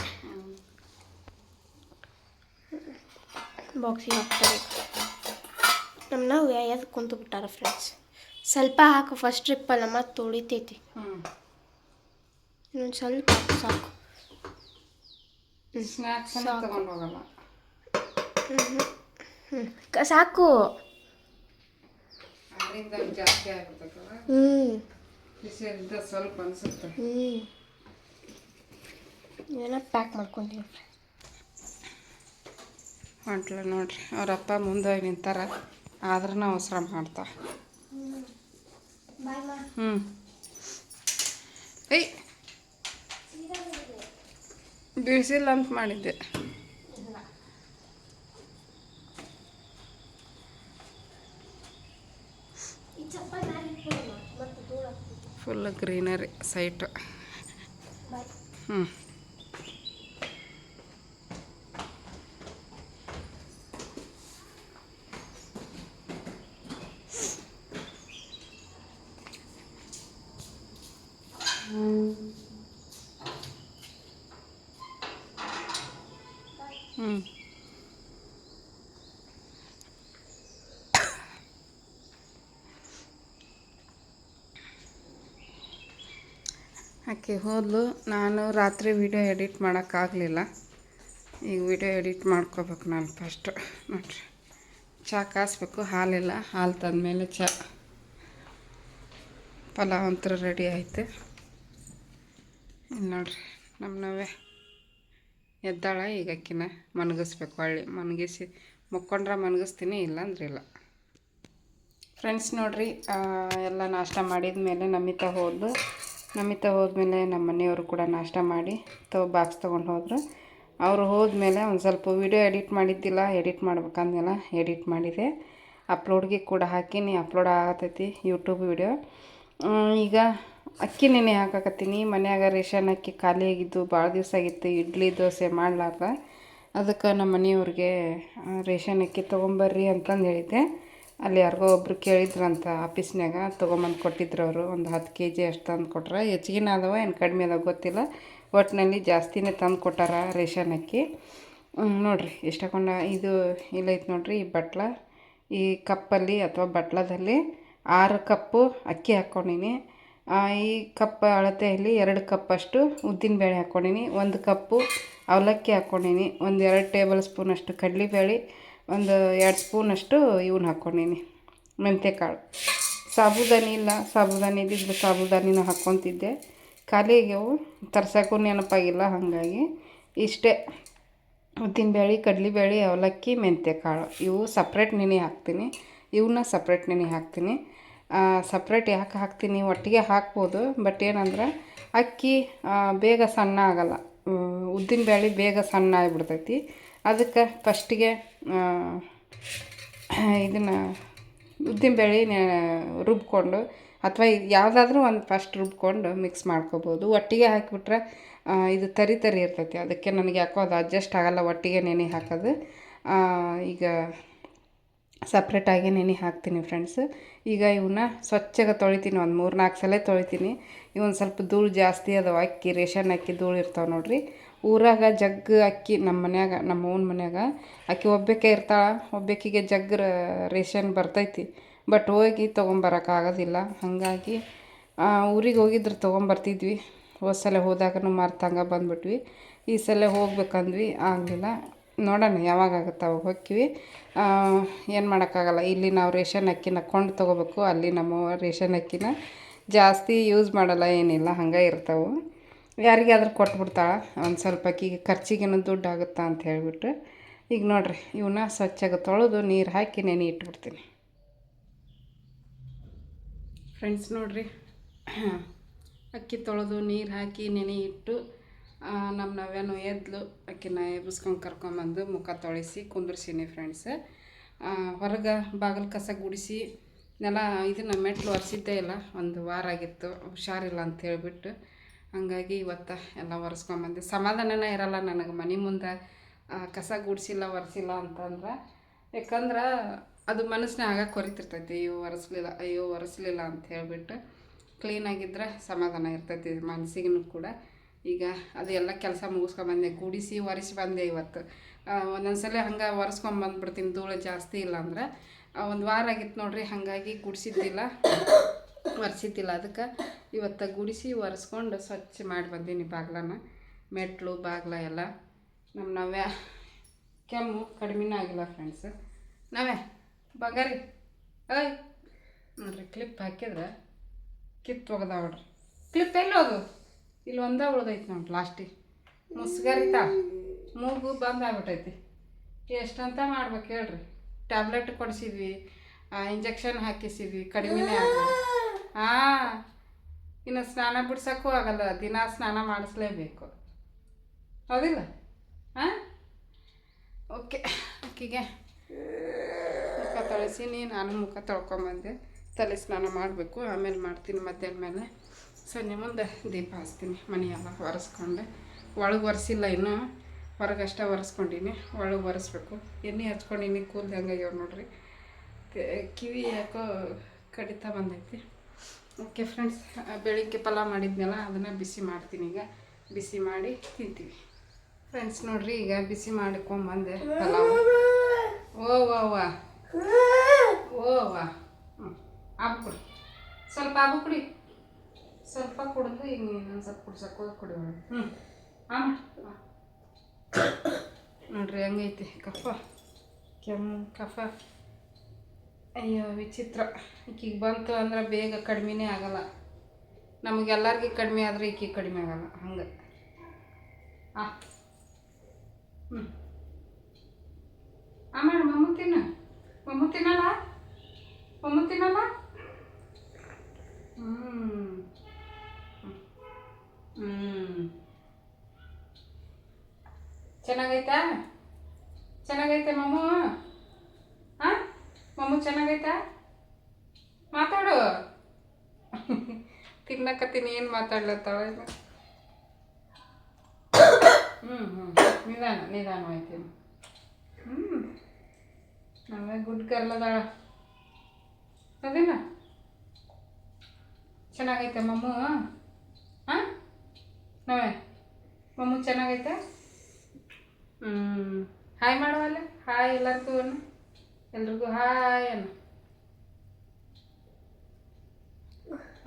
ಬಾಕ್ಸಿಗೆ ಹಾಕ್ತಾರೆ. ನಮ್ಮ ನಾವು ಯಾವ್ದು ಕುಂತು ಬಿಟ್ಟಾರ ಫ್ರೆಂಡ್ಸ್ ಸ್ವಲ್ಪ ಹಾಕು ಫಸ್ಟ್ ಟ್ರಿಪ್ಪಲ್ಲ ಮತ್ತೆ ತೊಳಿತೈತಿ ಇನ್ನೊಂದು ಸ್ವಲ್ಪ ಸಾಕು. ಹ್ಞೂ ಸಾಕು. ಹ್ಞೂ ಬಿಸಿಲಿದ್ದ ಸ್ವಲ್ಪ ಅನ್ಸುತ್ತೆ. ಹ್ಞೂ ಏನೋ ಪ್ಯಾಕ್ ಮಾಡ್ಕೊಂತೀನಿ ಹೊಂಟ್ಲ ನೋಡ್ರಿ. ಅವರಪ್ಪ ಮುಂದೆ ಹೋಗಿ ನಿಂತಾರ. ಆದ್ರೂ ಅವಸರ ಮಾಡ್ತಾವ ಹ್ಞೂ ಏಯ್. ಬೀಳ್ಸಿಲ್ಲ ಅಂತ ಮಾಡಿದ್ದೆ. ಫುಲ್ ಗ್ರೀನರಿ ಸೈಟ್ ಹ್ಞೂ ಆಕೆ ಹೋದ್ಲು. ನಾನು ರಾತ್ರಿ ವಿಡಿಯೋ ಎಡಿಟ್ ಮಾಡೋಕ್ಕಾಗಲಿಲ್ಲ. ಈಗ ವಿಡಿಯೋ ಎಡಿಟ್ ಮಾಡ್ಕೋಬೇಕು ನಾನು ಫಸ್ಟ್ ನೋಡ್ರಿ. ಚಹಾ ಕಾಯಿಸ್ಬೇಕು ಹಾಲಿಲ್ಲ. ಹಾಲು ತಂದಮೇಲೆ ಚಹಾ ಪಲಾವ್ ಅಂತೂ ರೆಡಿ ಆಯಿತು. ಇಲ್ಲಿ ನೋಡ್ರಿ ನಮ್ಮ ನಾವೇ ಎದ್ದಾಳ, ಈಗ ಅಕ್ಕಿನ ಮನಗಿಸ್ಬೇಕು. ಹೊಳ್ಳಿ ಮನಗಿಸಿ, ಮುಕ್ಕೊಂಡ್ರೆ ಮನಗಿಸ್ತೀನಿ, ಇಲ್ಲಾಂದ್ರೆ ಇಲ್ಲ. ಫ್ರೆಂಡ್ಸ್ ನೋಡ್ರಿ ಎಲ್ಲ ನಾಷ್ಟ ಮಾಡಿದ ಮೇಲೆ ನಮಿತಾ ಹೋದ್ಲು. ನಮಿತಾ ಹೋದ್ಮೇಲೆ ನಮ್ಮ ಮನೆಯವರು ಕೂಡ ನಾಷ್ಟ ಮಾಡಿ ತೋ ಬಾಕ್ಸ್ ತೊಗೊಂಡು ಹೋದರು. ಅವರು ಹೋದ್ಮೇಲೆ ಒಂದು ಸ್ವಲ್ಪ ವಿಡಿಯೋ ಎಡಿಟ್ ಮಾಡಿದ್ದಿಲ್ಲ ಎಡಿಟ್ ಮಾಡ್ಬೇಕಂದ್ಮೇಲೆ ಎಡಿಟ್ ಮಾಡಿದೆ. ಅಪ್ಲೋಡ್ಗೆ ಕೂಡ ಹಾಕೀನಿ ಅಪ್ಲೋಡ್ ಆಗತೈತಿ ಯೂಟ್ಯೂಬ್ ವಿಡಿಯೋ ಈಗ ಅಕ್ಕಿ ನೆನೆ ಹಾಕಾಕತ್ತೀನಿ. ಮನ್ಯಾಗ ರೇಷನ್ ಅಕ್ಕಿ ಖಾಲಿ ಆಗಿದ್ದು ಭಾಳ ದಿವಸ ಆಗಿತ್ತು, ಇಡ್ಲಿ, ದೋಸೆ ಮಾಡಲಾರ್ದ. ಅದಕ್ಕೆ ನಮ್ಮ ಮನೆಯವ್ರಿಗೆ ರೇಷನ್ ಅಕ್ಕಿ ತೊಗೊಂಬರ್ರಿ ಅಂತಂದು ಹೇಳಿದ್ದೆ. ಅಲ್ಲಿ ಯಾರಿಗೋ ಒಬ್ರು ಕೇಳಿದ್ರಂತ ಆಫೀಸ್ನಾಗ ತೊಗೊಂಬಂದು ಕೊಟ್ಟಿದ್ರು ಅವರು. ಒಂದು ಹತ್ತು ಕೆ ಜಿ ಅಷ್ಟು ತಂದು ಕೊಟ್ರೆ. ಹೆಚ್ಚಿಗೆನ ಅದಾವ, ಏನು ಕಡಿಮೆ ಅದಾವ ಗೊತ್ತಿಲ್ಲ. ಒಟ್ಟಿನಲ್ಲಿ ಜಾಸ್ತಿನೇ ತಂದು ಕೊಟ್ಟಾರ ರೇಷನ್ ಅಕ್ಕಿ ನೋಡಿರಿ, ಇಷ್ಟಕೊಂಡ ಇದು ಇಲ್ಲೈತೆ ನೋಡ್ರಿ, ಈ ಬಟ್ಲ. ಈ ಕಪ್ಪಲ್ಲಿ ಅಥವಾ ಬಟ್ಲದಲ್ಲಿ ಆರು ಕಪ್ಪು ಅಕ್ಕಿ ಹಾಕ್ಕೊಂಡೀನಿ ಈ ಕಪ್ ಅಳತೆಯಲ್ಲಿ ಎರಡು ಕಪ್ಪಷ್ಟು ಉದ್ದಿನಬೇಳೆ ಹಾಕ್ಕೊಂಡೀನಿ ಒಂದು ಕಪ್ಪು ಅವಲಕ್ಕಿ ಹಾಕ್ಕೊಂಡೀನಿ ಒಂದು ಎರಡು ಟೇಬಲ್ ಸ್ಪೂನಷ್ಟು ಕಡಲೆಬೇಳೆ. ಒಂದು ಎರಡು ಸ್ಪೂನಷ್ಟು ಇವನ್ನ ಹಾಕ್ಕೊಂಡೀನಿ. ಮೆಂತ್ಯಕಾಳು. ಸಾಬುದಾನಿ ಇಲ್ಲ, ಸಾಬುದಾನಿ ಇದ್ದಿದ್ದು ಸಾಬುದಾನಿನ ಹಾಕ್ಕೊತಿದ್ದೆ. ಖಾಲಿಗೆವು ತರ್ಸಕ್ಕೂ ನೆನಪಾಗಿಲ್ಲ, ಹಾಗಾಗಿ. ಇಷ್ಟೇ. ಉದ್ದಿನಬೇಳೆ ಕಡಲೆಬೇಳೆ ಅವಲಕ್ಕಿ, ಮೆಂತ್ಯಕಾಳು. ಇವು ಸಪ್ರೇಟ್ ನೆನೆ ಹಾಕ್ತೀನಿ. ಇವನ್ನ ಸಪ್ರೇಟ್ ನೆನೆ ಹಾಕ್ತೀನಿ. ಸಪ್ರೇಟ್ ಯಾಕೆ ಹಾಕ್ತೀನಿ? ಒಟ್ಟಿಗೆ ಹಾಕ್ಬೋದು ಬಟ್ ಏನಂದ್ರೆ ಅಕ್ಕಿ ಬೇಗ ಸಣ್ಣ ಆಗಲ್ಲ. ಉದ್ದಿನಬೇಳೆ ಬೇಗ ಸಣ್ಣ ಆಗಿಬಿಡ್ತೈತಿ. ಅದಕ್ಕೆ ಫಸ್ಟಿಗೆ ಇದನ್ನು ಉದ್ದಿನಬೇಳೆ ರುಬ್ಕೊಂಡು ಅಥವಾ ಯಾವುದಾದ್ರೂ ಒಂದು ಫಸ್ಟ್ ರುಬ್ಕೊಂಡು ಮಿಕ್ಸ್ ಮಾಡ್ಕೊಬೋದು. ಒಟ್ಟಿಗೆ ಹಾಕಿಬಿಟ್ರೆ ಇದು ತರಿ ತರಿ ಇರ್ತೈತಿ. ಅದಕ್ಕೆ ನನಗೆ ಯಾಕೋ ಅದು ಅಡ್ಜಸ್ಟ್ ಆಗೋಲ್ಲ. ಒಟ್ಟಿಗೆ ನೆನೆ ಹಾಕೋದು. ಈಗ ಸಪ್ರೇಟಾಗಿ ನೆನೆ ಹಾಕ್ತೀನಿ ಫ್ರೆಂಡ್ಸ್ ಈಗ ಇವನ್ನ ಸ್ವಚ್ಛಗೆ ತೊಳಿತೀನಿ, ಒಂದು ಮೂರು ನಾಲ್ಕು ಸಲ ತೊಳಿತೀನಿ. ಇವನ್ ಸ್ವಲ್ಪ ಧೂಳು ಜಾಸ್ತಿ ಅದಾವ, ಅಕ್ಕಿ, ರೇಷನ್ ಅಕ್ಕಿ ಧೂಳು ಇರ್ತಾವೆ ನೋಡ್ರಿ. ಊರಾಗ ಜಗ್ ಅಕ್ಕಿ ನಮ್ಮ ಮನ್ಯಾಗ ನಮ್ಮ ಓನ್ ಮನ್ಯಾಗ, ಅಕ್ಕಿ ಒಬ್ಬಕ್ಕೆ ಇರ್ತಾಳೆ ಒಬ್ಬಕ್ಕಿಗೆ ಜಗ್ ರೇಷನ್ ಬರ್ತೈತಿ. ಬಟ್ ಹೋಗಿ ತೊಗೊಂಬರೋಕ್ಕಾಗೋದಿಲ್ಲ ಹಾಗಾಗಿ ಊರಿಗೆ ಹೋಗಿದ್ರೆ ತೊಗೊಂಬರ್ತಿದ್ವಿ. ಹೋದ ಸಲ ಹೋದಾಗನು ಮಾರ್ತಂಗೆ ಬಂದ್ಬಿಟ್ವಿ. ಈ ಸಲ ಹೋಗ್ಬೇಕಂದ್ವಿ, ಆಗಲಿಲ್ಲ. ನೋಡೋಣ, ಯಾವಾಗ ಆಗುತ್ತೆ ಅವಾಗ ಹೋಗ್ತೀವಿ. ಏನು ಮಾಡೋಕ್ಕಾಗಲ್ಲ, ಇಲ್ಲಿ ನಾವು ರೇಷನ್ ಅಕ್ಕಿನ ಕೊಂಡು ತೊಗೋಬೇಕು, ಅಲ್ಲಿ ನಮ್ಮ ರೇಷನ್ ಅಕ್ಕಿನ ಜಾಸ್ತಿ ಯೂಸ್ ಮಾಡಲ್ಲ, ಏನಿಲ್ಲ, ಹಂಗೆ ಇರ್ತಾವೆ. ಯಾರಿಗಾದ್ರೂ ಕೊಟ್ಬಿಡ್ತಾಳೆ, ಒಂದು ಸ್ವಲ್ಪ ಅಕ್ಕಿಗೆ ಖರ್ಚಿಗೇನು ದುಡ್ಡು ಆಗುತ್ತಾ ಅಂತ ಹೇಳಿಬಿಟ್ಟು ಈಗ ನೋಡ್ರಿ ಇವನ್ನ ಸ್ವಚ್ಛಾಗಿ ತೊಳೆದು ನೀರು ಹಾಕಿ ನೆನೆ ಇಟ್ಬಿಡ್ತೀನಿ. ಫ್ರೆಂಡ್ಸ್ ನೋಡ್ರಿ, ಅಕ್ಕಿ ತೊಳೆದು ನೀರು ಹಾಕಿ ನೆನೆ ಇಟ್ಟು ನಮ್ಮ ನವ್ಯನು ಎದ್ಲು, ಆಕಿನ ಎಬ್ಬಿಸ್ಕೊಂಡು ಕರ್ಕೊಂಬಂದು ಮುಖ ತೊಳಿಸಿ ಕುಂದ್ರಿಸೀನಿ ಫ್ರೆಂಡ್ಸ್ ಹೊರಗೆ ಬಾಗಿಲು ಕಸ ಗುಡಿಸಿ, ನೆಲ ಇದನ್ನ ಮೆಟ್ಲು ಒರೆಸಿದ್ದೇ ಇಲ್ಲ, ಒಂದು ವಾರ ಆಗಿತ್ತು, ಹುಷಾರಿಲ್ಲ ಅಂತ ಹೇಳಿಬಿಟ್ಟು ಹಂಗಾಗಿ ಇವತ್ತು ಎಲ್ಲ ಒರೆಸ್ಕೊಂಬಂದೆ. ಸಮಾಧಾನನೇ ಇರಲ್ಲ ನನಗೆ, ಮನೆ ಮುಂದೆ ಕಸ ಗುಡಿಸಿಲ್ಲ, ಒರೆಸಿಲ್ಲ ಅಂತಂದ್ರೆ, ಯಾಕಂದ್ರೆ ಅದು ಮನಸ್ಸಿನಾಗ ಕೊರಿತಿರ್ತೈತಿ, ಅಯ್ಯೋ ಒರೆಸ್ಲಿಲ್ಲ ಅಯ್ಯೋ ಒರೆಸ್ಲಿಲ್ಲ ಅಂತ ಹೇಳಿಬಿಟ್ಟು ಕ್ಲೀನಾಗಿದ್ದರೆ ಸಮಾಧಾನ ಇರ್ತೈತಿ ಮನಸ್ಸಿಗೂ ಕೂಡ. ಈಗ ಅದೆಲ್ಲ ಕೆಲಸ ಮುಗಿಸ್ಕೊಂಬಂದೆ ಗುಡಿಸಿ ಒರೆಸಿ ಬಂದೆ ಇವತ್ತು. ಒಂದೊಂದ್ಸಲ ಹಂಗೆ ಒರೆಸ್ಕೊಂಬಂದ್ಬಿಡ್ತೀನಿ ಧೂಳು ಜಾಸ್ತಿ ಇಲ್ಲ ಅಂದ್ರೆ. ಒಂದು ವಾರ ಆಗಿತ್ತು ನೋಡ್ರಿ, ಹಾಗಾಗಿ ಗುಡಿಸಿದ್ದಿಲ್ಲ ಒರೆಸಿದ್ದಿಲ್ಲ. ಅದಕ್ಕೆ ಇವತ್ತು ಗುಡಿಸಿ ಒರೆಸ್ಕೊಂಡು ಸ್ವಚ್ಛ ಮಾಡಿ ಬಂದೀನಿ ಬಾಗ್ಲನ. ಮೆಟ್ಲು, ಬಾಗ್ಲ ಎಲ್ಲ. ನಮ್ಮ ನಾವೇ ಕೆಮ್ಮು ಕಡಿಮೆನೂ ಆಗಿಲ್ಲ ಫ್ರೆಂಡ್ಸ್ ನಾವೇ ಬಂಗಾರಿ. ಏಯ್, ನೋಡ್ರಿ ಕ್ಲಿಪ್ ಹಾಕಿದ್ರೆ ಕಿತ್ತು ಒಗದ ನೋಡ್ರಿ. ಕ್ಲಿಪ್ ಎಲ್ಲೋದು ಇಲ್ಲಿ ಒಂದೇ ಉಳ್ದೈತಿ ನೋಡಿ ಲಾಸ್ಟಿಗೆ ಮುಸ್ಗರಿತಾ ಮೂಗು ಬಂದ್ ಆಗ್ಬಿಟ್ಟೈತಿ. ಎಷ್ಟಂತ ಮಾಡ್ಬೇಕು ಹೇಳ್ರಿ. ಟ್ಯಾಬ್ಲೆಟ್ ಕೊಡಿಸಿದ್ವಿ ಇಂಜೆಕ್ಷನ್ ಹಾಕಿಸಿದ್ವಿ, ಕಡಿಮೆನೇ ಆಗಲ್ಲ ಹಾಂ ಇನ್ನು ಸ್ನಾನ ಬಿಡ್ಸೋಕ್ಕೂ ಆಗಲ್ಲ, ದಿನ ಸ್ನಾನ ಮಾಡಿಸ್ಲೇಬೇಕು. ಹೌದಿಲ್ಲ? ಹಾಂ ಓಕೆ, ಅಕ್ಕಿಗೆ ಮುಖ ತೊಳೆಸೀನಿ ನಾನು ಮುಖ ತೊಳ್ಕೊಂಬಂದೆ, ತಲೆ ಸ್ನಾನ ಮಾಡಬೇಕು, ಆಮೇಲೆ ಮಾಡ್ತೀನಿ ಮಧ್ಯಾಹ್ನ ಮೇಲೆ. ಸಂಜೆ ಮುಂದೆ ದೀಪ ಹಚ್ತೀನಿ. ಮನೆಯೆಲ್ಲ ಒರೆಸ್ಕೊಂಡೆ. ಒಳಗೆ ಒರೆಸಿಲ್ಲ ಇನ್ನೂ. ಹೊರಗಷ್ಟೇ ಒರೆಸ್ಕೊಂಡೀನಿ. ಒಳಗೆ ಒರೆಸ್ಬೇಕು. ಎಣ್ಣೆ ಹಚ್ಕೊಂಡೀನಿ. ಕೂದಲು ಹೆಂಗಾಗ್ಯಾವ ನೋಡ್ರಿ. ಕಿವಿ ಯಾಕೋ ಕಡಿತ ಬಂದೈತಿ. ಓಕೆ ಫ್ರೆಂಡ್ಸ್, ಬೆಳಿಗ್ಗೆ ಪಲಾವ್ ಮಾಡಿದ್ನಲ್ಲ, ಅದನ್ನು ಬಿಸಿ ಮಾಡ್ತೀನಿ ಈಗ. ಬಿಸಿ ಮಾಡಿ ತಿಂತೀವಿ. ಫ್ರೆಂಡ್ಸ್, ನೋಡ್ರಿ, ಈಗ ಬಿಸಿ ಮಾಡ್ಕೊಂಬಂದೆ ಪಲಾವ್. ಓ ವಾ ವಾ ಓ ವಾ ಹ್ಞೂ ಆಬು ಸ್ವಲ್ಪ ಆಬು ಸ್ವಲ್ಪ ಕುಡಿದು ಈಗ ಇನ್ನೊಂದು ಸ್ವಲ್ಪ ಕುಡ್ಸಕ್ಕೆ ಕುಡಿ ಹ್ಞೂ ಹಾಂ ನೋಡ್ರಿ, ಹಂಗೈತಿ? ಕಫ. ಕೆಮ್ಮು, ಕಫ. ಅಯ್ಯೋ, ವಿಚಿತ್ರ. ಈಕಿಗೆ ಬಂತು ಅಂದ್ರೆ ಬೇಗ ಕಡಿಮೆನೇ ಆಗಲ್ಲ. ನಮಗೆಲ್ಲರಿಗೂ ಕಡಿಮೆ ಆದರೆ ಈಕಿಗೆ ಕಡಿಮೆ ಆಗಲ್ಲ. ಹಂಗೆ. ಹಾಂ ಹ್ಞೂ ಆಮೇಲೆ ಮಮ್ಮು ತಿನ್ನ. ಮಮ್ಮು ತಿನ್ನಲ್ಲ? ಮಮ್ಮು ತಿನ್ನಲ್ಲ? ಹ್ಞೂ ಚೆನ್ನಾಗೈತಾ? ಚೆನ್ನಾಗೈತೆ ಮಮ್ಮು? ಹಾಂ? ಮಮ್ಮು ಚೆನ್ನಾಗೈತಾ? ಮಾತಾಡು. ತಿನ್ನಕತ್ತೀನಿ ಏನು ಮಾತಾಡ್ಲತ್ತಾವ ಇದು ಹ್ಞೂ ಹ್ಞೂ ನಿಧಾನ ನಿಧಾನವಾಯ್ತು ಹ್ಞೂ ನಮಗೆ ಗುಡ್ ಗರ್ಲ್ ಅದಾಳ. ಅದೇನ? ಚೆನ್ನಾಗೈತೆ ಮಮ್ಮು? ಹಾಂ? ನಾವೇ ಮಮ್ಮು ಚೆನ್ನಾಗೈತೆ? ಹ್ಞೂ ಹಾಯ್ ಮಾಡುವಲ್ಲ ಹಾಯ್ ಎಲ್ಲರಿಗೂ ಅನ್ನು. ಎಲ್ರಿಗೂ ಹಾಯ್ ಅನ್ನು.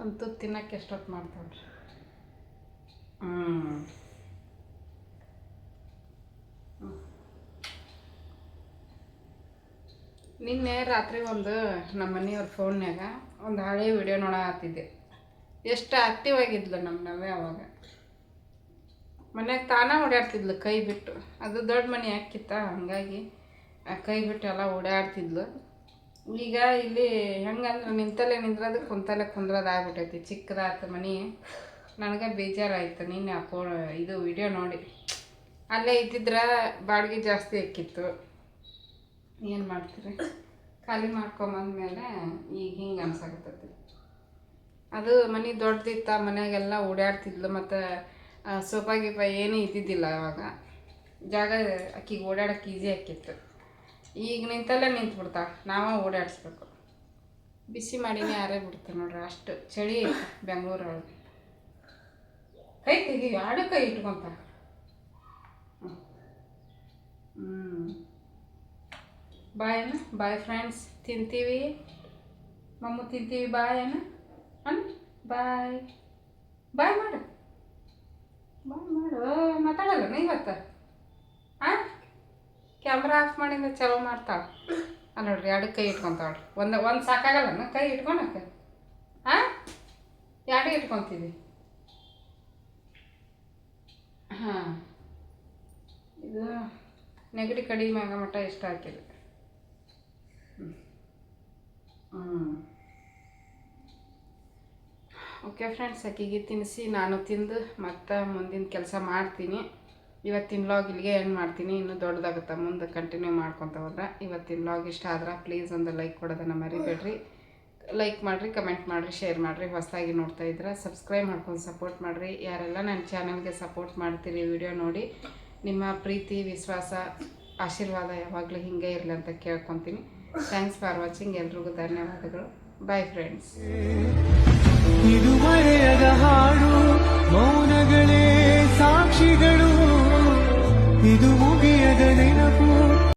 ಅಂತೂ ತಿನ್ನಕ್ಕೆ ಎಷ್ಟೊತ್ತು ಮಾಡ್ತಾವ್ರಿ ಹ್ಞೂ ನಿನ್ನೆ ರಾತ್ರಿ ಒಂದು ನಮ್ಮ ಮನೆಯವ್ರ ಫೋನ್ಯಾಗ ಒಂದು ಹಳೆ ವಿಡಿಯೋ ನೋಡತ್ತಿದ್ದೆ ಎಷ್ಟು ಆ್ಯಕ್ಟಿವ್ ಆಗಿದ್ಲು ನಮ್ಮ ನಾವೇ ಅವಾಗ. ಮನ್ಯಾಗ ತಾನೇ ಓಡಾಡ್ತಿದ್ಲು ಕೈ ಬಿಟ್ಟು. ಅದು ದೊಡ್ಡ ಮನೆ ಹಾಕಿತ್ತ, ಹಾಗಾಗಿ ಆ ಕೈ ಬಿಟ್ಟು ಎಲ್ಲ ಓಡಾಡ್ತಿದ್ಲು. ಈಗ ಇಲ್ಲಿ ಹೆಂಗಂದ್ರೆ ನಿಂತಲ್ಲೇ ನಿಂದ್ರದು ಕುಂತಲ್ಲೇ ಕುಂದ್ರದು ಆಗ್ಬಿಟ್ಟೈತಿ ಚಿಕ್ಕದಾತ ಮನೆ. ನನಗೆ ಬೇಜಾರಾಯ್ತು. ನಿನ್ನೆ ಆ ಫೋ ಇದು ವಿಡಿಯೋ ನೋಡಿ. ಅಲ್ಲೇ ಇದ್ದಿದ್ರೆ ಬಾಡಿಗೆ ಜಾಸ್ತಿ ಹಾಕಿತ್ತು. ಏನು ಮಾಡ್ತೀರಿ? ಖಾಲಿ ಮಾಡ್ಕೊಂಬಂದ್ಮೇಲೆ ಈಗ ಹಿಂಗೆ ಅನ್ಸಾಕತ್ತೈತಿ. ಅದು ಮನೆ ದೊಡ್ಡದಿತ್ತ ಮನೆಯಾಗೆಲ್ಲ ಓಡಾಡ್ತಿದ್ಲು. ಮತ್ತು ಸೋಫಾ ಗೀಪ ಏನೂ ಇದ್ದಿದ್ದಿಲ್ಲ ಅವಾಗ. ಜಾಗ ಅಕ್ಕಿಗೆ ಓಡಾಡಕ್ಕೆ ಈಸಿ ಆಕಿತ್ತು ಈಗ ನಿಂತಲ್ಲೇ ನಿಂತು ಬಿಡ್ತಾ ನಾವೇ ಓಡಾಡಿಸ್ಬೇಕು. ಬಿಸಿ ಮಾಡಿನೇ ಯಾರೇ ಬಿಡ್ತಾರೆ ನೋಡ್ರಿ, ಅಷ್ಟು ಚಳಿ ಐತಿ ಬೆಂಗಳೂರೊಳಗೆ. ಕೈ ತೆಗಿ, ಎರಡು ಕೈ ಇಟ್ಕೊಂತ. ಹ್ಞೂ ಏನು ಬಾಯ್ ಫ್ರೆಂಡ್ಸ್, ತಿಂತೀವಿ. ಮಮ್ಮು ತಿಂತೀವಿ ಬಾಯ್ ಏನು ಅಣ್ಣ, ಬಾಯ್. ಬಾಯ್ ಮಾಡು. ಬಾಯ್ ಮಾಡು. ಮಾತಾಡಲ್ಲ ಇವತ್ತು? ಹಾಂ ಕ್ಯಾಮ್ರಾ ಆಫ್ ಮಾಡಿಂದ ಚಲೋ ಮಾಡ್ತಾಳೆ. ಅಲ್ಲ ನೋಡ್ರಿ, ಎರಡು ಕೈ ಇಟ್ಕೊತಾಳ್ರಿ ಒಂದು ಒಂದು ಸಾಕಾಗಲ್ಲ ಕೈ ಇಟ್ಕೊಳಕ್ಕೆ ಹಾಂ ಎರಡು ಇಟ್ಕೊತೀವಿ ಹಾಂ. ಇದು ನೆಗಡಿ ಕಡಿಮೆ ಆಗ ಮಟ್ಟ ಇಷ್ಟ ಹಾಕಿದೆ ಹ್ಞೂ ಓಕೆ ಫ್ರೆಂಡ್ಸ್ ಅಕ್ಕಿಗೆ ತಿನ್ನಿಸಿ, ನಾನು ತಿಂದು ಮತ್ತೆ ಮುಂದಿನ ಕೆಲಸ ಮಾಡ್ತೀನಿ. ಇವತ್ತಿನ ಲಾಗ್ ಇಲ್ಲಿಗೆ ಎಂಡ್ ಮಾಡ್ತೀನಿ. ಇನ್ನೂ ದೊಡ್ಡದಾಗುತ್ತೆ ಮುಂದೆ ಕಂಟಿನ್ಯೂ ಮಾಡ್ಕೊತ ಹೋದ್ರೆ. ಇವತ್ತಿನ ಲಾಗ್ ಇಷ್ಟ ಆದ್ರೆ ಪ್ಲೀಸ್ ಒಂದು ಲೈಕ್ ಕೊಡೋದನ್ನು ಮರಿಬೇಡ್ರಿ. ಲೈಕ್ ಮಾಡಿರಿ ಕಮೆಂಟ್ ಮಾಡಿರಿ ಶೇರ್ ಮಾಡಿರಿ. ಹೊಸದಾಗಿ ನೋಡ್ತಾ ಇದ್ರೆ ಸಬ್ಸ್ಕ್ರೈಬ್ ಮಾಡ್ಕೊಂಡು ಸಪೋರ್ಟ್ ಮಾಡಿರಿ. ಯಾರೆಲ್ಲ ನನ್ನ ಚಾನಲ್ಗೆ ಸಪೋರ್ಟ್ ಮಾಡ್ತೀರಿ ವಿಡಿಯೋ ನೋಡಿ, ನಿಮ್ಮ ಪ್ರೀತಿ, ವಿಶ್ವಾಸ, ಆಶೀರ್ವಾದ ಯಾವಾಗಲೂ ಹಿಂಗೆ ಇರಲಿ ಅಂತ ಕೇಳ್ಕೊತೀನಿ. ಥ್ಯಾಂಕ್ಸ್ ಫಾರ್ ವಾಚಿಂಗ್ ಎಲ್ರಿಗೂ ಧನ್ಯವಾದಗಳು. ಬಾಯ್ ಫ್ರೆಂಡ್ಸ್ ಇದು ಮರೆಯದ ಹಾಡು ಮೌನಗಳೇ ಸಾಕ್ಷಿಗಳು. ಇದು ಮುಗಿಯದ ನೆನಪು